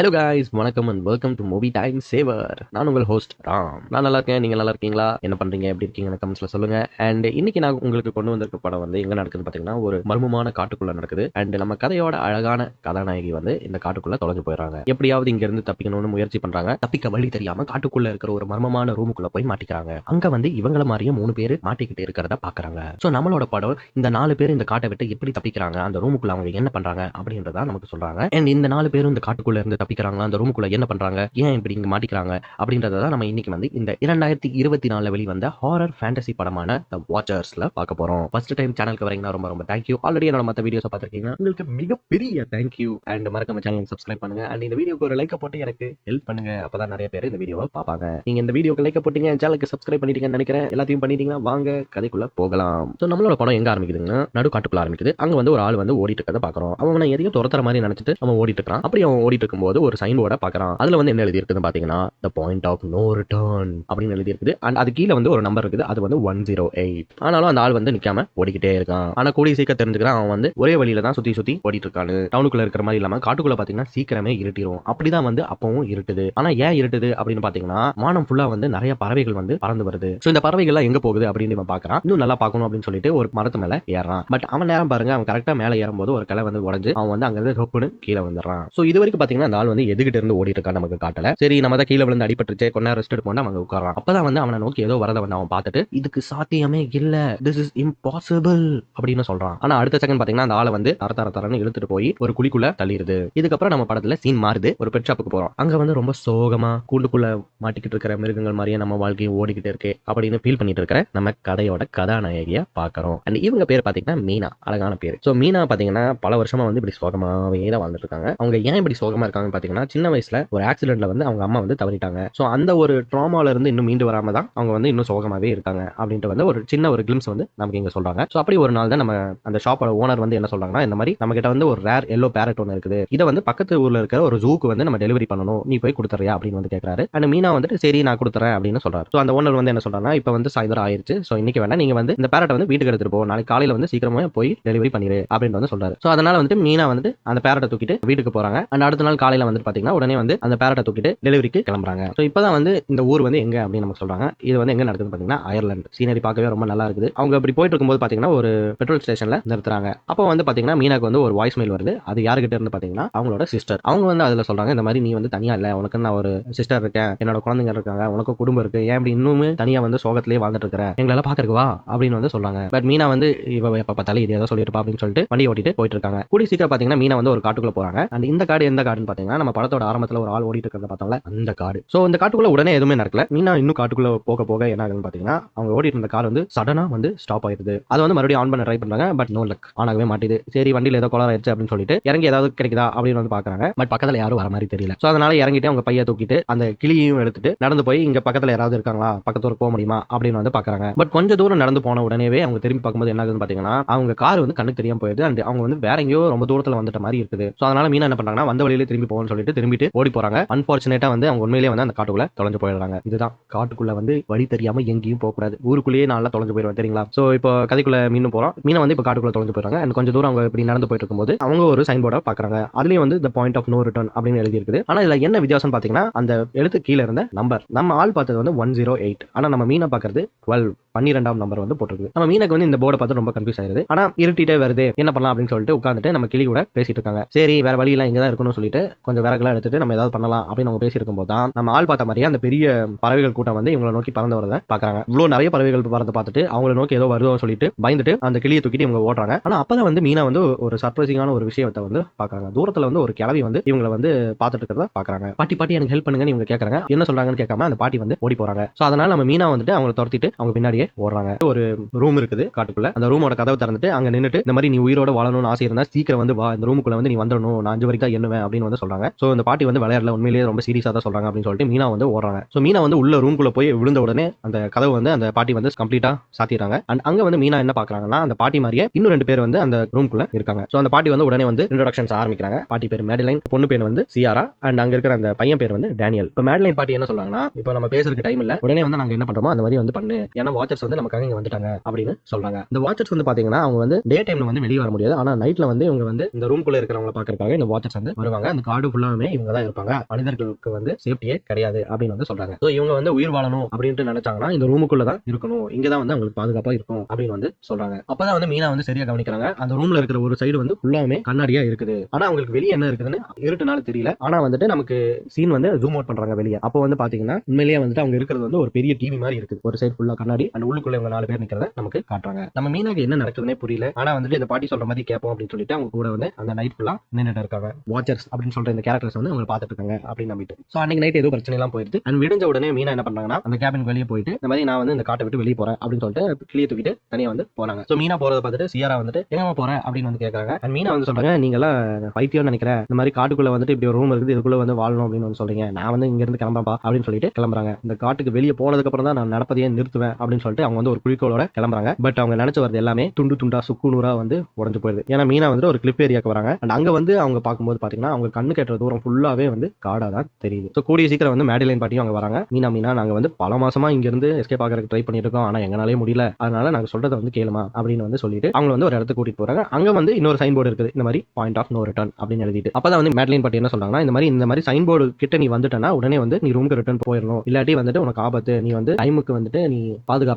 Hello guys வணக்கம் and welcome to movie time saver நான் உங்கள் ஹோஸ்ட் ராம். நான் நல்லா இருக்கேன். நீங்கள் நல்லா இருக்கீங்களா? என்ன பண்ணுறீங்க எப்படி இருக்கீங்க கமெண்ட்ஸ்ல சொல்லுங்க. அண்ட் இன்னைக்கு நான் உங்களுக்கு கொண்டு வந்திருக்க படம் வந்து எங்க நடக்குதுன்னு பார்த்தீங்கன்னா ஒரு மர்மமான காட்டுக்குள்ள நடக்குது. அண்ட் நம்ம கதையோட அழகான கதாநாயகி வந்து இந்த காட்டுக்குள்ள தொலைஞ்சு போயிடுறாங்க. எப்படியாவது இங்க இருந்து தப்பிக்கணும்னு முயற்சி பண்றாங்க. தப்பிக்க வழி தெரியாம காட்டுக்குள்ள இருக்கிற ஒரு மர்மமான ரூமுக்குள்ள போய் மாட்டிக்கிறாங்க. அங்க வந்து இவங்கள மாதிரியே மூணு பேர் மாட்டிக்கிட்டு இருக்கிறத பாக்குறாங்க. ஸோ நம்மளோட படம் இந்த நாலு பேர் இந்த காட்டை விட்டு எப்படி தப்பிக்கிறாங்க? அந்த ரூமுக்குள்ள அவங்க என்ன பண்றாங்க? அப்படின்றத நமக்கு சொல்றாங்க. அண்ட் இந்த நாலு பேரும் இந்த காட்டுக்குள்ள இருந்து தப்பிக்கிறாங்களா அந்த ரூமுக்குள்ள என்ன பண்றாங்க? ஏன் இப்படி இங்க மாட்டிக்கிறாங்க? அப்படின்றத நம்ம இன்னைக்கு வந்து இந்த இரண்டாயிரத்தி இருபத்தி நாலுல வெளிவந்த ஹாரர் ஃபேண்டசி படமான த வாட்சர்ஸ்ல பார்க்க போறோம். ஃபர்ஸ்ட் டைம் சேனலுக்கு வரீங்கன்னா ரொம்ப ரொம்ப தேங்க்யூ ஆல்ரெடி என்னோட மற்ற வீடியோஸ் பார்த்துருக்கீங்க உங்களுக்கு மிகப்பெரிய தேங்க்யூ அண்ட் மறக்காம சேனலுக்கு சப்ஸ்கிரைப் பண்ணுங்க. அண்ட் இந்த வீடியோக்கு ஒரு லைக் போட்டு எனக்கு ஹெல்ப் பண்ணுங்க. அப்பதான் நிறைய பேர் இந்த வீடியோவை பார்ப்பாங்க. நீங்க இந்த வீடியோக்கு லைக் போட்டீங்க சேனலுக்கு சப்ஸ்கிரைப் பண்ணிட்டீங்கன்னு நினைக்கிறேன். எல்லாத்தையும் பண்ணிட்டீங்கன்னா வாங்க கதைக்குள்ள போகலாம். ஸோ நம்மளோட படம் எங்க ஆரம்பிக்குதுங்கன்னா நடு காட்டுக்குள்ள ஆரம்பிக்குது. அங்க வந்து ஒரு ஆள் வந்து ஓடிட்டு இருக்கதை பாக்குறோம் அவன் எதையும் துரத்துற மாதிரி நினைச்சிட்டு அவன் ஓடிட்டு இருக்கான் அப்படி அவன் ஓடிட்டு இருக்கும்போது ஒரு சைன் போர்டை பார்க்குறான். அதுல வந்து என்ன எழுதி இருக்குதுன்னு பாத்தீங்கன்னா the point of no return அப்படின்னு எழுதி இருக்குது அண்ட் அது கீழே வந்து ஒரு நம்பர் இருக்குது. அது வந்து ஒன் ஜீரோ எயிட் ஆனாலும் அந்த ஆள் வந்து நிக்காம ஓடிக்கிட்டே இருக்கான். ஆனா கூடிய சீக்கிரம் தெரிஞ்சுக்கிறான். அவன் வந்து ஒரே வழியில தான் சுத்தி சுத்தி ஓடிட்டு இருக்கானு டவுனுக்குள்ள இருக்கிற மாதிரி இல்லாம காட்டுக்குள்ள பாத்தீங்கன்னா சீக்கிரமே இருட்டிரும். அப்படிதான் வந்து அப்பவும் இருட்டுது. ஆனா ஏன் இருட்டுது அப்படின்னு பாத்தீங்கன்னா வானம் ஃபுல்லா வந்து நிறைய பறவைகள் வந்து பறந்து வருது. ஸோ இந்த பறவைகள்லாம் எங்க போகுது அப்படின்னு இவன் பார்க்குறான் இன்னும் நல்லா பார்க்கணும் அப்படின்னு சொல்லிட்டு ஒரு மரத்து மேலே ஏறான் பட் அவன் நேரம் பாருங்க. அவன் கரெக்டா மேலே ஏறும்போது ஒரு கிளை வந்து உடஞ்சு அவன் வந்து அங்கேருந்து ரொப்புன்னு கீழே வந்துடுறான். ஸோ இது வரைக்கும் பாத்தீங்கன்னா அந்த ஆள் வந்து எதுகிட்ட இருந்து ஓடிட்டு இருக்கா நமக்கு காட்டல. சரி நம்ம தான் கீழே விழுந்து அடிபட்டுருச்சு கொஞ்ச நேரம் ரெஸ்ட் எடுப்போம் அவங்க உட்காரலாம் அப்பதான் வந்து அவனை நோக்கி ஏதோ வரத வந்து அவன் பார்த்துட்டு இதுக்கு சாத்தியமே இல்ல. திஸ் இஸ் இம்பாசிபிள் அப்படின்னு சொல்றான். ஆனா அடுத்த செகண்ட் பாத்தீங்கன்னா அந்த ஆளை வந்து தர தர தரன்னு இழுத்துட்டு போய் ஒரு குழிக்குள்ள தள்ளிடுது இதுக்கப்புறம் நம்ம படத்துல சீன் மாறுது. ஒரு பெட் ஷாப்புக்கு போறோம். அங்க வந்து ரொம்ப சோகமா கூண்டுக்குள்ள மாட்டிக்கிட்டு இருக்கிற மிருகங்கள் மாதிரியே நம்ம வாழ்க்கையும் ஓடிக்கிட்டு இருக்கு அப்படின்னு ஃபீல் பண்ணிட்டு இருக்கிற நம்ம கதையோட கதாநாயகியா பாக்குறோம். அண்ட் இவங்க பேர் பாத்தீங்கன்னா மீனா. அழகான பேர். சோ மீனா பாத்தீங்கன்னா பல வருஷமா வந்து இப்படி சோகமாவே தான் வாழ்ந்துட்டு இருக்காங்க. அவங்க ஏன் இப்படி சோகமா இருக்காங்க இருக்காங்கன்னு பாத்தீங்கன்னா சின்ன வயசுல ஒரு ஆக்சிடென்ட்ல வந்து அவங்க அம்மா வந்து தவறிட்டாங்க. சோ அந்த ஒரு ட்ராமால இருந்து இன்னும் மீண்டு வராம தான் அவங்க வந்து இன்னும் சோகமாவே இருக்காங்க அப்படின்ட்டு வந்து ஒரு சின்ன ஒரு கிளிம்ஸ் வந்து நமக்கு இங்க சொல்றாங்க. சோ அப்படி ஒரு நாள் தான் நம்ம அந்த ஷாப்போட ஓனர் வந்து என்ன சொல்றாங்கன்னா இந்த மாதிரி நம்ம கிட்ட வந்து ஒரு ரேர் எல்லோ பேரட் ஒன்று இருக்குது. இதை வந்து பக்கத்து ஊர்ல இருக்கிற ஒரு ஜூக்கு வந்து நம்ம டெலிவரி பண்ணணும். நீ போய் கொடுத்துறியா அப்படின்னு வந்து கேட்கறாரு அண்ட் மீனா வந்துட்டு சரி நான் கொடுத்துறேன் அப்படின்னு சொல்றாரு. ஸோ அந்த ஓனர் வந்து என்ன சொல்றாங்கன்னா இப்போ வந்து சாயந்தரம் ஆயிருச்சு. ஸோ இன்னைக்கு வேணா நீங்க வந்து இந்த பேரட்டை வந்து வீட்டுக்கு எடுத்துட்டு போ. நாளைக்கு காலையில வந்து சீக்கிரமா போய் டெலிவரி பண்ணிடு அப்படின்னு வந்து சொல்றாரு. ஸோ அதனால வந்துட்டு மீனா வந்துட்டு அந்த பேரட்டை தூக்கிட்டு வீட்டுக்கு போறாங்க. அண்ட் அடுத்த நாள் காலையில வந்து பாத்தீங்கன்னா உடனே வந்து அந்த பேரட்டை தூக்கிட்டு டெலிவரிக்கு கிளம்புறாங்க. ஸோ இப்பதான் வந்து இந்த ஊர் வந்து எங்க அப்படின்னு நமக்கு சொல்றாங்க. இது வந்து எங்க நடக்குதுன்னு பாத்தீங்கன்னா அயர்லாந்து சீனரி பார்க்கவே ரொம்ப நல்லா இருக்குது. அவங்க அப்படி போயிட்டு இருக்கும்போது பாத்தீங்கன்னா ஒரு பெட்ரோல் ஸ்டேஷன்ல நிறுத்துறாங்க. அப்போ வந்து பாத்தீங்கன்னா மீனாக்கு வந்து ஒரு வாய்ஸ் மெயில் வருது. அது யாருக்கிட்ட இருந்து பாத்தீங்கன்னா அவங்களோட சிஸ்டர் அவங்க வந்து அதுல சொல்றாங்க இந்த மாதிரி நீ வந்து தனியா இல்ல. உனக்கு நான் ஒரு சிஸ்டர் இருக்கேன். என்னோட குழந்தைங்க இருக்காங்க. உனக்கு குடும்பம் இருக்கு. ஏன் அப்படி இன்னுமே தனியா வந்து சோகத்திலேயே வாழ்ந்துட்டு இருக்கிற? எங்களெல்லாம் பாக்குறக்கு வா அப்படின்னு வந்து சொல்றாங்க. பட் மீனா வந்து இவ எப்ப பார்த்தாலும் இது ஏதோ சொல்லிருப்பா அப்படின்னு சொல்லிட்டு வண்டி ஓட்டிட்டு போயிட்டு இருக்காங்க. கூடி சீக்கிரம் பாத்தீங்கன்னா மீனா வந்து ஒரு காட்டுக்குள்ள போறாங்க. அண்ட் இந்த காடு எந்த காடுன்னு பாத்தீங்கன்னா நம்ம படத்தோட ஆரம்பத்துல ஒரு ஆள் ஓடிட்டு இருக்கிறத பார்த்தோம்ல அந்த காடு. சோ இந்த காட்டுக்குள்ள உடனே எதுவுமே நடக்கல. மீனா இன்னும் காட்டுக்குள்ள போக போக என்ன ஆகுதுன்னு பாத்தீங்கன்னா அவங்க ஓடிட்டு இருந்த கார் வந்து சடனா வந்து ஸ்டாப் ஆயிருது. அதை வந்து மறுபடியும் ஆன் பண்ண ட்ரை பண்றாங்க பட் நோ லக் ஆன் ஆகவே மாட்டேது. சரி வண்டியில ஏதோ குளம் ஆயிடுச்சு அப்படின்னு சொல்லிட்டு இறங்கி ஏதாவது கிடைக்குதா அப்படின்னு வந்து பாக்குறாங்க. பட் பக்கத்துல யாரும் வர மாதிரி தெரியல. சோ அதனால இறங்கிட்டு அவங்க பைய தூக்கிட்டு அந்த கிளியையும் எடுத்துட்டு நடந்து போய் இங்க பக்கத்துல யாராவது இருக்காங்களா? பக்கத்துல போக முடியுமா? அப்படின்னு வந்து பாக்குறாங்க. பட் கொஞ்சம் தூரம் நடந்து போன உடனேவே அவங்க திரும்பி பார்க்கும்போது என்ன ஆகுதுன்னு பாத்தீங்கன்னா அவங்க கார் வந்து கண்ணுக்கு தெரியாம போயிடுது அண்ட் அவங்க வந்து வேற எங்கேயோ ரொம்ப தூரத்துல வந்துட்ட மாதிரி இருக்குது. சோ அதனால மீனா என்ன பண்றாங்கன்னா வந்த வழியிலே திரும்பி போகணும்னு சொல்லிட்டு திரும்பிட்டு ஓடி போறாங்க. அன்பார்ச்சுனேட்டா வந்து அவங்க உண்மையிலேயே வந்து அந்த காட்டுக்குள்ள தொலைஞ்சு போயிடுறாங்க. இதுதான். காட்டுக்குள்ள வந்து வழி தெரியாம எங்கேயும் போக கூடாது. ஊருக்குள்ளேயே நல்லா தொலைஞ்சு போயிடுவேன் தெரியுங்களா? சோ இப்போ கதைக்குள்ள மீன் போறோம். மீனை வந்து இப்போ காட்டுக்குள்ள தொலைஞ்சு போயிடுறாங்க. அண்ட் கொஞ்சம் தூரம் அவங்க இப்படி நடந்து போயிட்டு இருக்கும்போது அவங்க ஒரு சைன் போர்டை பாக்குறாங்க அதுலயும் வந்து இந்த பாயிண்ட் ஆஃப் நோ ரிட்டர்ன் அப்படின்னு எழுதி இருக்குது ஆனா இதுல என்ன வித்தியாசம் பாத்தீங்கன்னா அந்த எழுத்து கீழே இருந்த நம்பர் நம்ம ஆள் பார்த்தது வந்து ஒன் ஜீரோ எயிட் ஆனா நம்ம மீனை பாக்குறது டுவெல் பன்னிரெண்டாம் நம்பர் வந்து போட்டிருக்கு. நம்ம மீனுக்கு வந்து இந்த போர்டை பார்த்து ரொம்ப கன்ஃபியூஸ் ஆயிருது. ஆனா இருட்டிட்டே வருது. என்ன பண்ணலாம் அப்படின்னு சொல்லிட்டு உட்காந்துட்டு நம்ம கிளி கூட பேசிட்டு இருக்காங்க. சரி வேற வழி எல்லாம் இங்க தான் இருக்கணும்னு சொல்லிட்டு கொஞ்சம் விறகுலாம் எடுத்துட்டு நம்ம ஏதாவது பண்ணலாம் அப்படின்னு அவங்க பேசியிருக்கும் போது தான் நம்ம ஆள் பார்த்த மாதிரியே அந்த பெரிய பறவைகள் கூட்டம் வந்து இவங்களை நோக்கி பறந்து வரத பாக்குறாங்க இவ்வளவு நிறைய பறவைகள் பறந்து பார்த்துட்டு அவங்கள நோக்கி ஏதோ வருதோ சொல்லிட்டு பயந்துட்டு அந்த கிளியை தூக்கிட்டு இவங்க ஓடுறாங்க ஆனா அப்பதான் வந்து மீனா வந்து ஒரு சர்ப்ரைசிங்கான ஒரு விஷயத்தை வந்து பாக்குறாங்க தூரத்துல வந்து ஒரு கிளவி வந்து இவங்களை வந்து பார்த்துட்டு இருக்கிறத பாக்குறாங்க பாட்டி பாட்டி எனக்கு ஹெல்ப் பண்ணுங்கன்னு இவங்க கேக்குறாங்க. என்ன சொல்றாங்கன்னு கேட்காம அந்த பாட்டி வந்து ஓடி போறாங்க. சோ அதனால நம்ம மீனா வந்துட்டு அவங்களை துரத்திட்டு அவங்க பின்னாடி பின்னாடியே ஓடுறாங்க. ஒரு ரூம் இருக்குது காட்டுக்குள்ள. அந்த ரூமோட கதவை திறந்துட்டு அங்க நின்னுட்டு இந்த மாதிரி நீ உயிரோட வாழணும்னு ஆசை இருந்தா சீக்கிரம் வந்து வா இந்த ரூமுக்குள்ள வந்து நீ வந்துடணும். நான் அஞ்சு வரைக்கும் தான் எண்ணுவேன் அப்படின்னு வந்து சொல்றாங்க. சோ இந்த பாட்டி வந்து விளையாடல. உண்மையிலேயே ரொம்ப சீரியஸா தான் சொல்றாங்க அப்படின்னு சொல்லிட்டு மீனா வந்து ஓடுறாங்க. சோ மீனா வந்து உள்ள ரூம்குள்ள போய் விழுந்த உடனே அந்த கதவு வந்து அந்த பாட்டி வந்து கம்ப்ளீட்டா சாத்திடுறாங்க. அண்ட் அங்க வந்து மீனா என்ன பாக்குறாங்கன்னா அந்த பாட்டி மாதிரியே இன்னும் ரெண்டு பேர் வந்து அந்த ரூம்குள்ள இருக்காங்க. சோ அந்த பாட்டி வந்து உடனே வந்து இன்ட்ரோடக்ஷன்ஸ் ஆரம்பிக்கிறாங்க. பாட்டி பேர் மேடலைன் பொண்ணு பேர் வந்து சியாரா அண்ட் அங்க இருக்கிற அந்த பையன் பேர் வந்து டேனியல். இப்போ மேடலைன் பாட்டி என்ன சொல்றாங்கன்னா இப்போ நம்ம பேசுறதுக்கு டைம் இல்ல. உடனே வந்து நாங்க என்ன பண்றோமோ அந்த மாதிரி வந்து பண்ணு. ஏன்னா வாட்சர்ஸ் வந்து நமக்காக இங்க வந்துட்டாங்க அப்படின்னு சொல்றாங்க. இந்த வாட்சர்ஸ் வந்து பாத்தீங்கன்னா அவங்க வந்து டே டைம்ல வந்து வெளியே வர முடியாது. ஆனா நைட்ல வந்து இவங்க வந்து இந்த ரூம்குள்ள இருக்கிறவங்கள பாக்குறதுக்காக இந்த வாட்சர்ஸ் வந்து வருவாங்க. அந்த காடு ஃபுல்லாமே இவங்க தான் இருப்பாங்க. மனிதர்களுக்கு வந்து சேஃப்டியே கிடையாது அப்படின்னு வந்து சொல்றாங்க. ஸோ இவங்க வந்து உயிர் வாழணும் அப்படின்ட்டு நினைச்சாங்கன்னா இந்த ரூமுக்குள்ள தான் இருக்கணும். இங்க தான் வந்து அவங்களுக்கு பாதுகாப்பா இருக்கும் அப்படின்னு வந்து சொல்றாங்க. அப்பதான் வந்து மீனா வந்து சரியா கவனிக்கிறாங்க. அந்த ரூம்ல இருக்கிற ஒரு சைடு வந்து ஃபுல்லாமே கண்ணாடியா இருக்குது. ஆனா அவங்களுக்கு வெளியே என்ன இருக்குதுன்னு இருட்டுனால தெரியல. ஆனா வந்துட்டு நமக்கு சீன் வந்து ஜூம் அவுட் பண்றாங்க வெளியே. அப்போ வந்து பாத்தீங்கன்னா உண்மையிலேயே வந்துட்டு அவங்க இருக்கிறது வந்து ஒரு பெரிய டிவி மாதிரி இருக்குது. ஒரு சைடு ஃபுல்லா கண்ணாடி அண்ட் உள்ளுக்குள்ள இவங்க நாலு பேர் நிக்கிறத நமக்கு காட்டுறாங்க. நம்ம மீனாக்கு என்ன நடக்குதுன்னே புரியல. ஆனா வந்துட்டு இந்த பாட்டி சொல்ற மாதிரி கேட்போம் அப்படின்னு சொல்லிட்டு அவங்க கூட வந்து அந்த நைட் ஃபுல்லா நின்றுட்டு இருக்காங்க. வாட்சர்ஸ் அப்படின்னு சொல்ற இந்த கேரக்டர்ஸ் வந்து அவங்க பார்த்துட்டு இருக்காங்க அப்படின்னு நம்பிட்டு. சோ அன்னைக்கு நைட் ஏதோ பிரச்சனை எல்லாம் போயிடுது. அண்ட் விடுஞ்ச உடனே மீனா என்ன பண்றாங்கன்னா அந்த கேபின் வெளியே போயிட்டு இந்த மாதிரி நான் வந்து இந்த காட்டை விட்டு வெளியே போறேன் அப்படின்னு சொல்லிட்டு கிளிய தூக்கிட்டு தனியா வந்து போறாங்க. சோ மீனா போறதை பார்த்துட்டு சியாரா வந்துட்டு எங்கம்மா போற? அப்படின்னு வந்து கேட்கறாங்க அண்ட் மீனா வந்து சொல்றாங்க நீங்க எல்லாம் பைத்தியம் நினைக்கிறேன். இந்த மாதிரி காட்டுக்குள்ள வந்துட்டு இப்படி ஒரு ரூம் இருக்குது இதுக்குள்ள வந்து வாழணும் அப்படின்னு வந்து சொல்றீங்க. நான் வந்து இங்க இருந்து கிளம்பப்பா அப்படின்னு சொல்லிட்டு கிளம்புறாங்க. இந்த காட்டுக்கு வெளியே போனதுக்கு அப்புறம் தான் நான் நடப்பதையே நிறுத்துவேன் அப்படின்னு சொல்லிட்டு அவங்க வந்து ஒரு குறிக்கோளோட கிளம்புறாங்க. பட் அவங்க நினைச்சு வரது எல்லாமே துண்டு துண்டா சுக்கு நூறா வந்து உடஞ்சு போயிருது. ஏன்னா மீனா வந்து ஒரு கிளிப் ஏரியாக்கு வராங்க. அண்ட் அங்க வந்து அவங்க பார்க்கும்போது பாத்தீங்கன்னா அவங்க கண்ணு கட்டுற தூரம் ஃபுல்லாவே வந்து காடா தான் தெரியுது. ஸோ கூடிய சீக்கிரம் வந்து மேடிலைன் பாட்டியும் அவங்க வராங்க. மீனா மீனா நாங்க வந்து பல மாசமா இங்க இருந்து எஸ்கேப் ஆகிறதுக்கு ட்ரை பண்ணிட்டு இருக்கோம். ஆனா எங்களாலே முடியல. அதனால நாங்க சொல்றதை வந்து கேளுமா? அப்படின்னு வந்து சொல்லிட்டு அவங்க வந்து ஒரு இடத்துக்கு கூட்டிட்டு போறாங்க. அங்க வந்து இன்னொரு சைன் போர்டு இருக்குது. இந்த மாதிரி பாயிண்ட் ஆஃப் நோ ரிட்டர்ன் அப்படின்னு எழுதிட்டு. அப்பதான் வந்து மேட்லைன் பாட்டி என்ன சொல்றாங்கன்னா இந்த மாதிரி இந்த மாதிரி சைன் போர்டு கிட்ட நீ வந்துட்டனா உடனே வந்து நீ ரூமுக்கு ரிட்டர்ன் போயிடணும். இல்லாட்டி வந்துட்டு உனக்கு ஆபத்து. நீ வந்து டைமுக்கு வந்துட்டு நீ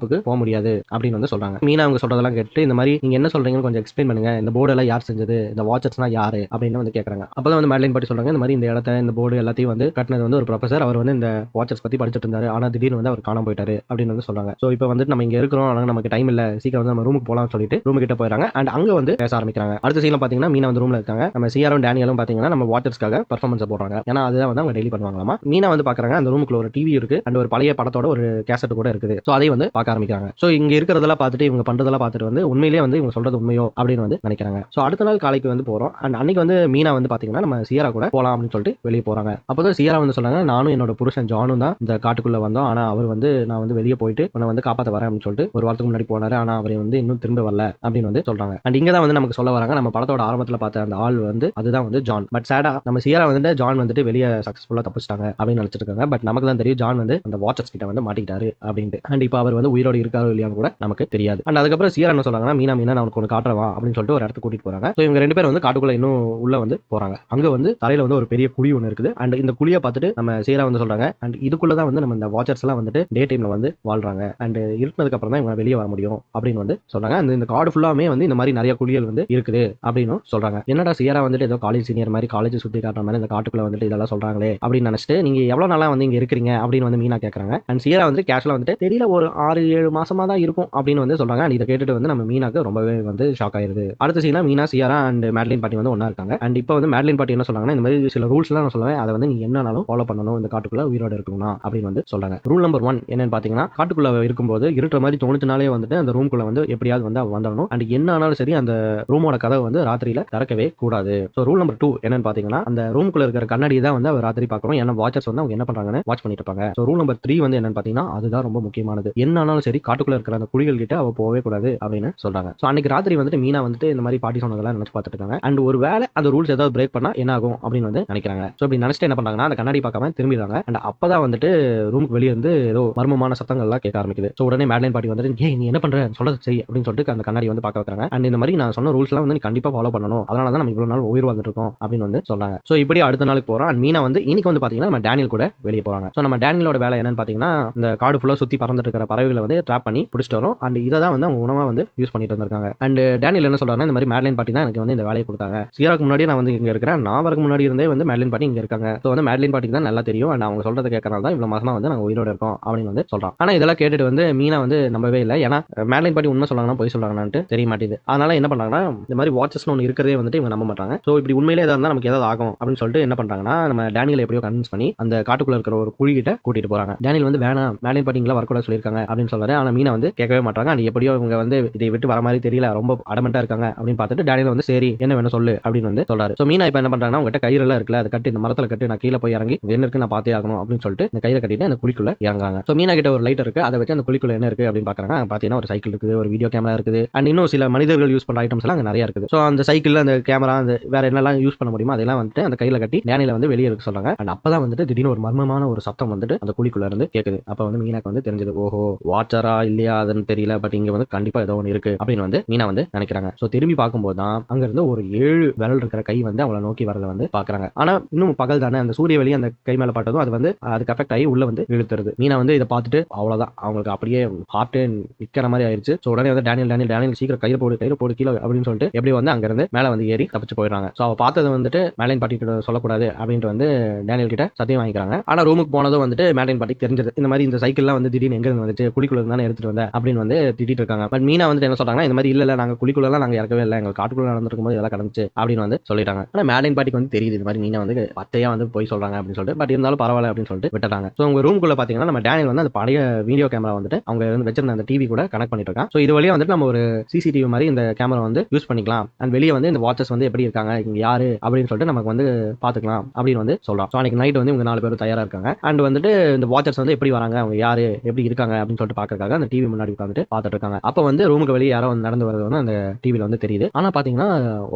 ஷாப்புக்கு போக முடியாது அப்படின்னு வந்து சொல்றாங்க. மீனா அவங்க சொல்றதெல்லாம் கேட்டு இந்த மாதிரி நீங்க என்ன சொல்றீங்கன்னு கொஞ்சம் எக்ஸ்பிளைன் பண்ணுங்க. இந்த போர்டு எல்லாம் யார் செஞ்சது? இந்த வாட்சர்ஸ்னா யாரு? அப்படின்னு வந்து கேட்கறாங்க அப்பதான் வந்து மேட்லைன் பாட்டி சொல்றாங்க இந்த மாதிரி இந்த இடத்த இந்த போர்டு எல்லாத்தையும் வந்து கட்டினது வந்து ஒரு ப்ரொஃபசர் அவர் வந்து இந்த வாட்சர்ஸ் பத்தி படிச்சுட்டு இருந்தாரு. ஆனா திடீர்னு வந்து அவர் காணாம போயிட்டாரு அப்படின்னு வந்து சொல்றாங்க. சோ இப்போ வந்து நம்ம இங்க இருக்கிறோம் ஆனா நமக்கு டைம் இல்ல. சீக்கிரம் வந்து நம்ம ரூமுக்கு போலாம் சொல்லிட்டு ரூம் கிட்ட போயிடறாங்க. அண்ட் அங்க வந்து பேச ஆரம்பிக்கிறாங்க. அடுத்த சீன்ல பாத்தீங்கன்னா மீனா வந்து ரூம்ல இருக்காங்க. நம்ம சிஆரும் டேனியலும் பாத்தீங்கன்னா நம்ம வாட்சர்ஸ்க்காக பர்ஃபார்மன்ஸ் போடுறாங்க. ஏன்னா அதுதான் வந்து அவங்க டெய்லி பண்ணுவாங்களாமா. மீனா வந்து பாக்குறாங்க அந்த ரூமுக்குள்ள ஒரு டிவி இருக்கு. அண்ட் ஒரு பழைய படத்தோட ஒரு கேசட் கூட இருக்குது. சோ அதை வந்து பார்க்க ஆரம்பிக்கிறாங்க. சோ இங்க இருக்கிறதெல்லாம் பார்த்துட்டு இவங்க பண்றதெல்லாம் பார்த்துட்டு வந்து உண்மையிலேயே வந்து இவங்க சொல்றது உண்மையோ அப்படின்னு வந்து நினைக்கிறாங்க. சோ அடுத்த நாள் காலைக்கு வந்து போறோம். அண்ட் அன்னைக்கு வந்து மீனா வந்து பாத்தீங்கன்னா நம்ம சியாரா கூட போலாம் அப்படின்னு சொல்லிட்டு வெளியே போறாங்க. அப்போதான் சியாரா வந்து சொன்னாங்க நானும் என்னோட புருஷன் ஜானும் தான் இந்த காட்டுக்குள்ள வந்தோம். ஆனா அவர் வந்து நான் வந்து வெளியே போயிட்டு உன்னை வந்து காப்பாத்த வரேன் அப்படின்னு சொல்லிட்டு ஒரு வாரத்துக்கு முன்னாடி போனாரு. ஆனா அவர் வந்து இன்னும் திரும்ப வரல அப்படின்னு வந்து சொல்றாங்க. அண்ட் இங்க தான் வந்து நமக்கு சொல்ல வராங்க நம்ம படத்தோட ஆரம்பத்துல பார்த்த அந்த ஆள் வந்து அதுதான் வந்து ஜான். பட் சேடா நம்ம சியாரா வந்துட்டு ஜான் வந்துட்டு வெளியே சக்சஸ்ஃபுல்லா தப்பிச்சிட்டாங்க அப்படின்னு நினைச்சிருக்காங்க பட் நமக்கு தான் தெரியும் ஜான் வந்து அந்த வாட்சர்ஸ் கிட்ட வந்து மாட்டிக்கிட்டாரு அப்படின்ட்டு. அண்ட் இப்போ அவர் வந்து உயிர் உயிரோடு இருக்காரோ இல்லையான்னு கூட நமக்கு தெரியாது. அண்ட் அதுக்கப்புறம் சீரா என்ன சொல்றாங்கன்னா மீனா மீனா நான் உனக்கு ஒன்று காட்டுறவா அப்படின்னு சொல்லிட்டு ஒரு இடத்துக்கு கூட்டிட்டு போறாங்க. ஸோ இவங்க ரெண்டு பேரும் வந்து காட்டுக்குள்ள இன்னும் உள்ள வந்து போறாங்க. அங்க வந்து தலையில வந்து ஒரு பெரிய குழி ஒன்று இருக்குது. அண்ட் இந்த குழியை பார்த்துட்டு நம்ம சீரா வந்து சொல்றாங்க அண்ட் இதுக்குள்ள தான் வந்து நம்ம இந்த வாட்சர்ஸ் எல்லாம் வந்துட்டு டே டைம்ல வந்து வாழ்றாங்க. அண்ட் இருட்டினதுக்கு அப்புறம் தான் இவங்க வெளியே வர முடியும் அப்படின்னு வந்து சொல்றாங்க அந்த இந்த காடு ஃபுல்லாமே வந்து இந்த மாதிரி நிறைய குழிகள் வந்து இருக்குது அப்படின்னு சொல்றாங்க. என்னடா சீரா வந்துட்டு ஏதோ காலேஜ் சீனியர் மாதிரி காலேஜ் சுத்தி காட்டுற மாதிரி இந்த காட்டுக்குள்ள வந்துட்டு இதெல்லாம் சொல்றாங்களே அப்படின்னு நினைச்சிட்டு நீங்க எவ்வளவு நாளா வந்து இங்க இருக்கிறீங்க? அப்படின்னு வந்து மீனா கேக்குறாங்க. அண்ட் சீரா வந்து கேஷ்ல வந்துட்டு தெரியல ஒரு ஆறு ஏழு மாசமா தான் இருக்கும் அப்படின்னு வந்து சொல்றாங்க. அண்ட் இதை கேட்டுட்டு வந்து நம்ம மீனாக்கு ரொம்பவே வந்து ஷாக் ஆயிருது. அடுத்த சீனா மீனா சியாரா அண்ட் மேட்லின் பாட்டி வந்து ஒன்னா இருக்காங்க. அண்ட் இப்போ வந்து மேட்லின் பாட்டி என்ன சொல்றாங்கன்னா இந்த மாதிரி சில ரூல்ஸ் எல்லாம் நான் சொல்லுவேன். அதை வந்து நீ என்னனாலும் ஃபாலோ பண்ணணும். இந்த காட்டுக்குள்ள உயிரோட இருக்கணும் அப்படின்னு வந்து சொல்றாங்க. ரூல் நம்பர் ஒன் என்னன்னு பாத்தீங்கன்னா காட்டுக்குள்ள இருக்கும்போது இருட்டுற மாதிரி தோணுச்சுனாலே வந்துட்டு அந்த ரூம்குள்ள வந்து எப்படியாவது வந்து வந்துடணும் அண்ட் என்ன ஆனாலும் சரி அந்த ரூமோட கதவை வந்து ராத்திரியில திறக்கவே கூடாது. ஸோ ரூல் நம்பர் டூ என்னன்னு பாத்தீங்கன்னா அந்த ரூம்குள்ள இருக்கிற கண்ணாடி தான் வந்து அவர் ராத்திரி பார்க்கணும் ஏன்னா வாட்சர்ஸ் வந்து அவங்க என்ன பண்றாங்கன்னு வாட்ச் பண்ணிட்டு இருப்பாங்க. ஸோ ரூல் நம்பர் த்ரீ வந்து என்னன்னு பாத்தீங்கன்னா அதுதான் ரொம்ப முக்கியமானது. என்ன ஆனாலும் சரி காட்டுக்குள்ள இருக்கிற அந்த குழிகள் கிட்ட அவ போகவே கூடாது அப்படின்னு சொல்றாங்க. ஸோ அன்னைக்கு ராத்திரி வந்துட்டு மீனா வந்துட்டு இந்த மாதிரி பாட்டி சொன்னதெல்லாம் நினைச்சு பார்த்துட்டு இருக்காங்க. அண்ட் ஒரு வேலை அந்த ரூல்ஸ் ஏதாவது பிரேக் பண்ணா என்ன ஆகும் அப்படின்னு வந்து நினைக்கிறாங்க. ஸோ இப்படி நினைச்சிட்டு என்ன பண்றாங்கன்னா அந்த கண்ணாடி பார்க்காம திரும்பிடுறாங்க. அண்ட் அப்பதான் வந்துட்டு ரூமுக்கு வெளியே வந்து ஏதோ மர்மமான சத்தங்கள்லாம் கேட்க ஆரம்பிக்குது. ஸோ உடனே மேட்லைன் பாட்டி வந்துட்டு ஏ நீ என்ன பண்ற? சொல்றது சரி அப்படின்னு சொல்லிட்டு அந்த கண்ணாடி வந்து பார்க்க வைக்கிறாங்க. அண்ட் இந்த மாதிரி நான் சொன்ன ரூல்ஸ் எல்லாம் வந்து நீ கண்டிப்பா ஃபாலோ பண்ணணும். அதனால தான் நம்ம இவ்வளவு நாள் உயிர் வந்துட்டு இருக்கோம் அப்படின்னு வந்து சொல்றாங்க. ஸோ இப்படி அடுத்த நாளுக்கு போறோம். அண்ட் மீனா வந்து இன்னைக்கு வந்து பாத்தீங்கன்னா நம்ம டேனியல் கூட வெளியே போறாங்க. ஸோ நம்ம டேனியலோட வேலை என்னன்னு பாத்தீங்கன்னா இந்த காடு ஃபுல்லா சுத்தி பறந்துட்டு இருக்கிற பறவைகளை வந்து ட்ராப் பண்ணி பிடிச்சிட்டு வரும். அண்ட் இதை தான் வந்து அவங்க உணவாக வந்து யூஸ் பண்ணிட்டு வந்திருக்காங்க. அண்ட் டேனியல் என்ன சொல்றாங்கன்னா இந்த மாதிரி மேட்லைன் பாட்டி தான் எனக்கு வந்து இந்த வேலையை கொடுத்தாங்க. சீராக்கு முன்னாடி நான் வந்து இங்கே இருக்கிறேன். நான் வரக்கு முன்னாடி இருந்தே வந்து மேட்லைன் பாட்டி இங்கே இருக்காங்க. ஸோ வந்து மேட்லைன் பாட்டிக்கு தான் நல்லா தெரியும். அண்ட் அவங்க சொல்கிறத கேட்கறனால தான் இவ்வளோ மாசமா வந்து நாங்கள் உயிரோட இருக்கோம் அப்படின்னு வந்து சொல்கிறோம் ஆனால் இதெல்லாம் கேட்டுட்டு வந்து மீனா வந்து நம்பவே இல்லை. ஏன்னா மேட்லைன் பாட்டி உண்மை சொல்லாங்கன்னா போய் சொல்றாங்கன்னு தெரிய மாட்டேது அதனால என்ன பண்ணுறாங்கன்னா இந்த மாதிரி வாட்சஸ்னு ஒன்று இருக்கிறதே வந்துட்டு இவங்க நம்ப மாட்டாங்க. ஸோ இப்படி உண்மையிலே எதாவது இருந்தால் நமக்கு ஏதாவது ஆகும் அப்படின்னு சொல்லிட்டு என்ன பண்ணுறாங்கன்னா நம்ம டேனியல் எப்படியோ கன்வின்ஸ் பண்ணி அந்த காட்டுக்குள்ள இருக்கிற ஒரு குழிகிட்ட கூட்டிட்டு போறாங்க. டேனியல் வந்து வேணாம் மேலே பாட்டிங்களா வரக்கூடாது சொல்லியிருக்காங்க அப்படின்னு சொல்றாரு. ஆனா மீனா வந்து கேட்கவே மாட்டாங்க அண்ட் எப்படியோ இவங்க வந்து இதை விட்டு வர மாதிரி தெரியல. ரொம்ப அடமெண்டா இருக்காங்க அப்படின்னு பார்த்துட்டு டேனியல் வந்து சரி என்ன வேணும் சொல்லு அப்படின்னு வந்து சொல்றாரு. ஸோ மீனா இப்போ என்ன பண்றாங்கன்னா உங்ககிட்ட கயிறு எல்லாம் இருக்குல்ல அதை கட்டி இந்த மரத்துல கட்டி நான் கீழே போய் இறங்கி என்ன இருக்கு நான் பார்த்தே ஆகணும் அப்படின்னு சொல்லிட்டு இந்த கயிறை கட்டிட்டு அந்த குழிக்குள்ள இறங்குறாங்க. ஸோ மீனா கிட்ட ஒரு லைட் இருக்கு. அதை வச்சு அந்த குழிக்குள்ள என்ன இருக்கு அப்படின்னு பாக்குறாங்க பாத்தீங்கன்னா ஒரு சைக்கிள் இருக்குது ஒரு வீடியோ கேமரா இருக்குது. அண்ட் இன்னும் சில மனிதர்கள் யூஸ் பண்ற ஐட்டம்ஸ் எல்லாம் நிறைய இருக்குது. ஸோ அந்த சைக்கிள் அந்த கேமரா அந்த வேற என்னெல்லாம் யூஸ் பண்ண முடியுமோ அதெல்லாம் வந்துட்டு அந்த கையில கட்டி டேனியில வந்து வெளியே இருக்க சொல்றாங்க. அண்ட் அப்பதான் வந்துட்டு திடீர்னு ஒரு மர்மமான ஒரு சத்தம் வந்துட்டு அந்த குழிக்குள்ள இருந்து கேக்குது. அப்ப வந்து மீனாக்கு வந்து தெரிஞ்சது ஓஹோ வாட்சரா இல்லையா அதுன்னு தெரியல பட் இங்க வந்து கண்டிப்பா ஏதோ ஒன்று இருக்கு அப்படின்னு வந்து மீனா வந்து நினைக்கிறாங்க. ஸோ திரும்பி பார்க்கும்போது தான் அங்க இருந்து ஒரு ஏழு விரல் இருக்கிற கை வந்து அவளை நோக்கி வரதை வந்து பாக்குறாங்க ஆனா இன்னும் பகல் தானே அந்த சூரிய வெளி அந்த கை மேல பட்டதும் அது வந்து அதுக்கு அஃபெக்ட் ஆகி உள்ள வந்து இழுத்துருது. மீனா வந்து இதை பார்த்துட்டு அவ்வளவுதான். அவங்களுக்கு அப்படியே ஹார்ட்டே நிக்கிற மாதிரி ஆயிருச்சு. ஸோ உடனே வந்து டேனியல் டேனியல் டேனியல் சீக்கிரம் கையில போடு கையில போடு கீழே அப்படின்னு சொல்லிட்டு எப்படி வந்து அங்க இருந்து மேல வந்து ஏறி தப்பிச்சு போயிடுறாங்க. ஸோ அவ பார்த்தது வந்துட்டு மேலைன் பாட்டி கிட்ட சொல்லக்கூடாது அப்படின்ட்டு வந்து டேனியல் கிட்ட சத்தியம் வாங்கிக்கிறாங்க. ஆனா ரூமுக்கு போனதும் வந்துட்டு மேலைன் பாட்டி தெரிஞ்சது இந்த மாதிரி இந்த சைக்கிள்லாம் வந்து திடீர்னு எங்க இருந்து வந்துச்சு குழிக்குள்ள தானே எடுத்துட்டு வந்தேன் அப்படின்னு வந்து திட்டிட்டு இருக்காங்க. பட் மீனா வந்துட்டு என்ன சொல்றாங்கன்னா இந்த மாதிரி இல்ல இல்ல நாங்க எல்லாம் நாங்க இறக்கவே இல்லை. எங்க காட்டுக்குள்ள நடந்திருக்கும் போது இதெல்லாம் கிடந்துச்சு அப்படின்னு வந்து சொல்லிட்டாங்க. ஆனா மேலைன் பாட்டிக்கு வந்து தெரியுது இந்த மாதிரி மீனா வந்து பத்தையா வந்து போய் சொல்றாங்க அப்படின்னு சொல்லிட்டு. பட் இருந்தாலும் பரவாயில்ல அப்படின்னு சொல்லிட்டு விட்டுட்டாங்க. ஸோ உங்க ரூமுக்குள்ள பாத்தீங்கன்னா நம்ம டேனியல் வந்து அந்த பழைய வீடியோ கேமரா வந்துட்டு அவங்க வந்து வச்சிருந்த அந்த டிவி கூட கனெக்ட் பண்ணிட்டு இருக்கான். ஸோ இது வழியா வந்துட்டு நம்ம ஒரு சிசிடிவி மாதிரி இந்த கேமரா வந்து யூஸ் பண்ணிக்கலாம். அண்ட் வெளியே வந்து இந்த வாட்சஸ் வந்து எப்படி இருக்காங்க இங்க யாரு அப்படின்னு சொல்லிட்டு நமக்கு வந்து பாத்துக்கலாம் அப்படின்னு வந்து சொல்றோம் ஸோ அன்னைக்கு நைட் வந்து இவங்க நாலு பேரும் தயாரா இருக்காங்க. அண்ட் வந்துட்டு இந்த வாட்சர்ஸ் வந்து எப்படி வராங்க அவங்க யாரு எப்படி இருக்காங்க அப்படின்னு சொல்லிட்டு பாக்குறதுக்காக அந்த டிவி முன்னாடி உட்காந்துட்டு பார்த்துட்டு இருக்காங்க. அப்ப வந்து ரூமுக்கு வெளியே யாரோ வந்து நடந்து வரது வந்து அந்த டிவில வந்து தெரியுது. ஆனா பாத்தீங்கன்னா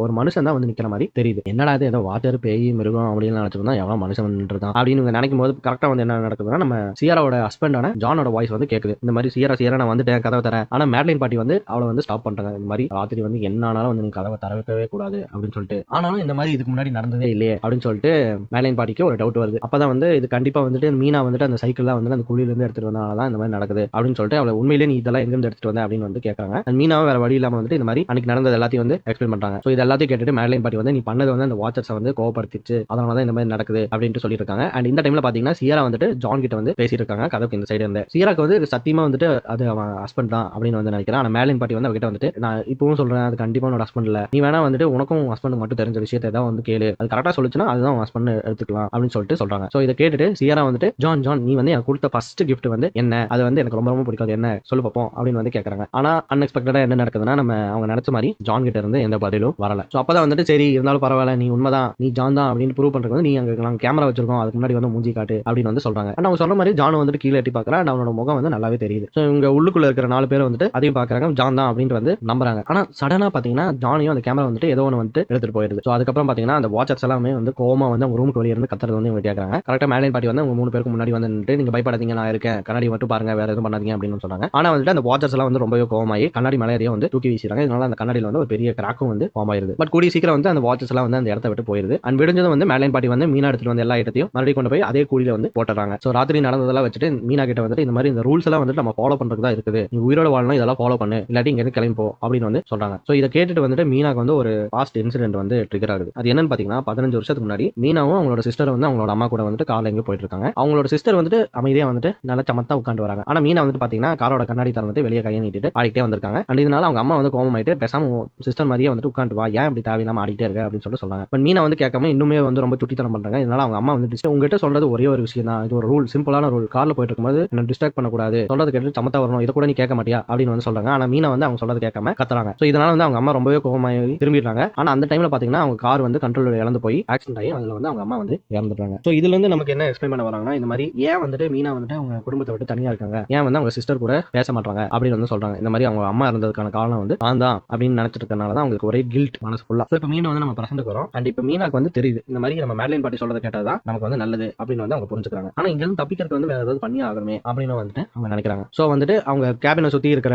ஒரு மனுஷன் தான் வந்து நிக்கிற மாதிரி தெரியுது. என்னடா இது ஏதோ வாட்டர் பேய் மிருகம் அப்படின்னு நினைச்சிருந்தா எவ்வளவு மனுஷன் வந்து இருக்கான் அப்படின்னு நினைக்கும் போது கரெக்டா வந்து என்ன நடக்குதுன்னா நம்ம சியாரோட ஹஸ்பண்டான ஜானோட வாய்ஸ் வந்து கேக்குது. இந்த மாதிரி சியாரா சியாரா நான் வந்துட்டேன் கதவை தரேன். ஆனா மேட்லின் பாட்டி வந்து அவளை வந்து ஸ்டாப் பண்றாங்க. இந்த மாதிரி ராத்திரி வந்து என்ன ஆனாலும் வந்து கதவை தரவே கூடாது அப்படின்னு சொல்லிட்டு. ஆனாலும் இந்த மாதிரி இதுக்கு முன்னாடி நடந்ததே இல்லையே அப்படின்னு சொல்லிட்டு மேலைன் பாட்டிக்கு ஒரு டவுட் வருது. அப்பதான் வந்து இது கண்டிப்பா வந்துட்டு மீனா வந்துட்டு அந்த சைக்கிள்லாம் வந்து அந்த குழியில இருந்து எடுத்துட்டு வந்தனால தான் இந்த மாதிரி நடக்குது அப்படின்னு சொல்லிட்டு அவளை உண்மையிலேயே நீ இதெல்லாம் எங்கிருந்து எடுத்துட்டு வந்த அப்படின்னு வந்து கேட்கறாங்க. And மீனாவும் வேற வழி இல்லாம வந்துட்டு இந்த மாதிரி அன்னைக்கு நடந்தது எல்லாத்தையும் வந்து எக்ஸ்பிளைன் பண்றாங்க. ஸோ இது எல்லாத்தையும் கேட்டுட்டு மேலைன் பாட்டி வந்து நீ பண்ணது வந்து அந்த வாட்சர்ஸை வந்து கோவப்படுத்திச்சு அதனால தான் இந்த மாதிரி நடக்குது. அப்படின்ட்டு சொல்லியிருக்காங்க அண்ட் இந்த டைம்ல பாத்தீங்கன்னா சியரா வந்துட்டு ஜான் கிட்ட வந்து பேசியிருக்காங்க கதவுக்கு இந்த சைடு இருந்து. சியராக்கு வந்து சத்தியமா வந்துட்டு அது அவன் ஹஸ்பண்ட் தான் அப்படின்னு வந்து நினைக்கிறேன். ஆனா மேலின் பாட்டி வந்து அவகிட்ட வந்துட்டு நான் இப்பவும் சொல்றேன். அது கண்டிப்பா உன்னோட ஹஸ்பண்ட் இல்ல. நீ வேணா வந்துட்டு உனக்கும் ஹஸ்பண்ட் மட்டும் தெரிஞ்ச விஷயத்தை ஏதாவது வந்து கேளு. அது கரெக்டா சொல்லுச்சுன்னா அதுதான் ஹஸ்பண்ட் எடுத்துக்கலாம். அப்படின்னு சொல்லிட்டு சொல்றாங்க. ஸோ இதை கேட்டுட்டு சியரா வந்துட்டு ஜான் ஜான் நீ வந்து எனக்கு கொடுத்த ஃபர்ஸ்ட் கிஃப்ட் வந்து என்ன? அது வந்து எனக்கு ரொம்ப ரொம்ப பிடிக்காது. என்ன? சொல்லு பார்ப்போம் அப்படின்னு வந்து கேட்கறாங்க ஆனா அன்எக்ஸ்பெக்டடா என்ன நடக்குதுன்னா நம்ம அவங்க நினைச்ச மாதிரி ஜான் கிட்ட இருந்து எந்த பதிலும் வரல. ஸோ அப்பதான் வந்துட்டு சரி இருந்தாலும் பரவாயில்ல நீ உண்மைதான் நீ ஜான் தான் அப்படின்னு ப்ரூவ் பண்றதுக்கு வந்து நீ அங்க நாங்க கேமரா வச்சிருக்கோம் அதுக்கு முன்னாடி வந்து மூஞ்சி காட்டு அப்படின்னு வந்து சொல்றாங்க. ஆனா அவங்க சொல்ற மாதிரி ஜான் வந்துட்டு கீழே எட்டி பாக்குறா அவனோட முகம் வந்து நல்லாவே தெரியுது. ஸோ இவங்க உள்ளுக்குள்ள இருக்கிற நாலு பேர் வந்துட்டு அதையும் பாக்குறாங்க ஜான் தான் அப்படின்ட்டு வந்து நம்புறாங்க. ஆனா சடனா பாத்தீங்கன்னா ஜானையும் அந்த கேமரா வந்துட்டு ஏதோ ஒன்று வந்துட்டு எடுத்துட்டு போயிருது. ஸோ அதுக்கப்புறம் பாத்தீங்கன்னா அந்த வாட்சர்ஸ் எல்லாமே வந்து கோமா வந்து அவங்க ரூமுக்கு வெளியே இருந்து கத்துறது வந்து இவங்க கேட்கறாங்க கரெக்டா மேலே பாட்டி வந்து அவங்க மூணு பேருக்கு முன்னாடி வந்து நீங்க பயப்படாதீங்க நான் இருக்கேன். கண்ணாடி மட்டும் பாருங்க வேற எதுவும் பண்ணாதீங்க. அப்படின்னு சொன்னாங்க ஆனா வந்துட்டு அந்த வாட்சர்ஸ் எல்லாம் வந்து ரொம்பவே கோவமாயி கண்ணாடி மலையறையும் வந்து தூக்கி வீசுறாங்க இதனால அந்த கண்ணாடியில வந்து ஒரு பெரிய கிராக்கும் வந்து ஃபார்ம் ஆயிருது. பட் கூடிய சீக்கிரம் வந்து அந்த வாட்சர்ஸ் எல்லாம் வந்து அந்த இடத்த விட்டு போயிருது. அண்ட் விடுஞ்சதும் வந்து மேலைன் பாட்டி வந்து மீனா எடுத்துட்டு வந்து எல்லா இடத்தையும் மறுபடியும் கொண்டு போய் அதே கூலியில வந்து போட்டுறாங்க ஸோ ராத்திரி நடந்ததெல்லாம் வச்சுட்டு மீனா கிட்ட வந்துட்டு இந்த மாதிரி இந்த ரூல்ஸ் எல்லாம் வந்துட்டு நம்ம ஃபாலோ பண்றது தான் இருக்குது. நீ உயிரோட வாழணும் இதெல்லாம் ஃபாலோ பண்ணு. இல்லாட்டி இங்க இருந்து கிளம்பி போ அப்படின்னு வந்து சொல்றாங்க. ஸோ இதை கேட்டுட்டு வந்துட்டு மீனாக்கு வந்து ஒரு பாஸ்ட் இன்சிடென்ட் வந்து ட்ரிகர் ஆகுது. அது என்னன்னு பாத்தீங்கன்னா பதினஞ்சு வருஷத்துக்கு முன்னாடி மீனாவும் அவங்களோட சிஸ்டர் வந்து அவங்களோட அம்மா கூட வந்துட்டு காலையில் எங்க போயிட்டு இருக்காங்க. அவங்களோட சிஸ்டர் வந்துட்டு அமைதியா வந்துட்டு நல்லா சமத்தா உட்காந்து வராங்க. ஆனா மீனா வந்து பாத்தீங்கன்னா காரோட கண்ணாடி திறந்துட்டு வெளியே கையை நீட்டிட்டு ஆடிட்டே வந்திருக்காங்க. அண்ட் இதனால அவங்க அம்மா வந்து கோவமாயிட்டு பேசாம சிஸ்டர் மாதிரியே வந்துட்டு உட்காந்து வா. ஏன் இப்படி தேவையில்லாம ஆடிட்டே இருக்க? அப்படின்னு சொல்லிட்டு சொல்றாங்க பட் மீனா வந்து கேட்காம இன்னுமே வந்து ரொம்ப சுட்டித்தனம் பண்றாங்க. இதனால அவங்க அம்மா வந்து உங்ககிட்ட சொல்றது ஒரே ஒரு விஷயம் தான். இது ஒரு ரூல் சிம்பிளான ரூல் கார்ல போயிட்டு இருக்கும்போது என்ன டிஸ்டர்ப் பண்ணக்கூடாது. சொல்றது கேட்டு சமத்தா வரணும். இதை கூட நீ கேட்க மாட்டியா? அப்படின்னு வந்து சொல்றாங்க. ஆனா மீனா வந்து அவங்க சொல்றது கேட்காம கத்துறாங்க. ஸோ இதனால வந்து அவங்க அம்மா ரொம்பவே கோவமாயி திரும்பிடுறாங்க. ஆனா அந்த டைம்ல பாத்தீங்கன்னா அவங்க கார் வந்து கண்ட்ரோல் இழந்து போய் ஆக்சிடென்ட் ஆகி அதுல வந்து அவங்க அம்மா வந்து இறந்துட்டாங்க ஸோ இதுல இருந்து நமக்கு என்ன எக்ஸ்பிளைன் பண்ண வராங்கன்னா இந்த மாதிரி ஏன் வந்துட்டு மீனா வந்துட்டு அவங்க குடும்பத்தை விட்டு தனியா இருக்காங்க? ஏன் வந்து அவங்க சிஸ்டர் கூட பேச மாட்டாங்க அப்படின்னு வந்து சொல்றாங்க. இந்த மாதிரி அவங்க அம்மா இருந்ததுக்கான காரணம் வந்து நான் தான் அப்படின்னு நினைச்சிட்டு இருக்கனால தான் அவங்களுக்கு ஒரே கில்ட் மனசு ஃபுல்லா இப்போ மீனா வந்து நம்ம பிரசன்ட்டுக்கு வரோம் அண்ட் இப்போ மீனாக்கு வந்து தெரியுது. இந்த மாதிரி நம்ம மேட்லைன் பாட்டி சொல்றதை கேட்டதான் நமக்கு வந்து நல்லது அப்படின்னு வந்து அவங்க புரிஞ்சுக்கிறாங்க. ஆனா இங்க இருந்து தப்பிக்கிறதுக்கு வந்து வேற ஏதாவது பண்ணி ஆகணுமே அப்படின்னு வந்துட்டு அவங்க நினைக்கிறாங்க. ஸோ வந்துட்டு அவங்க கேபினை சுத்தி இருக்கிற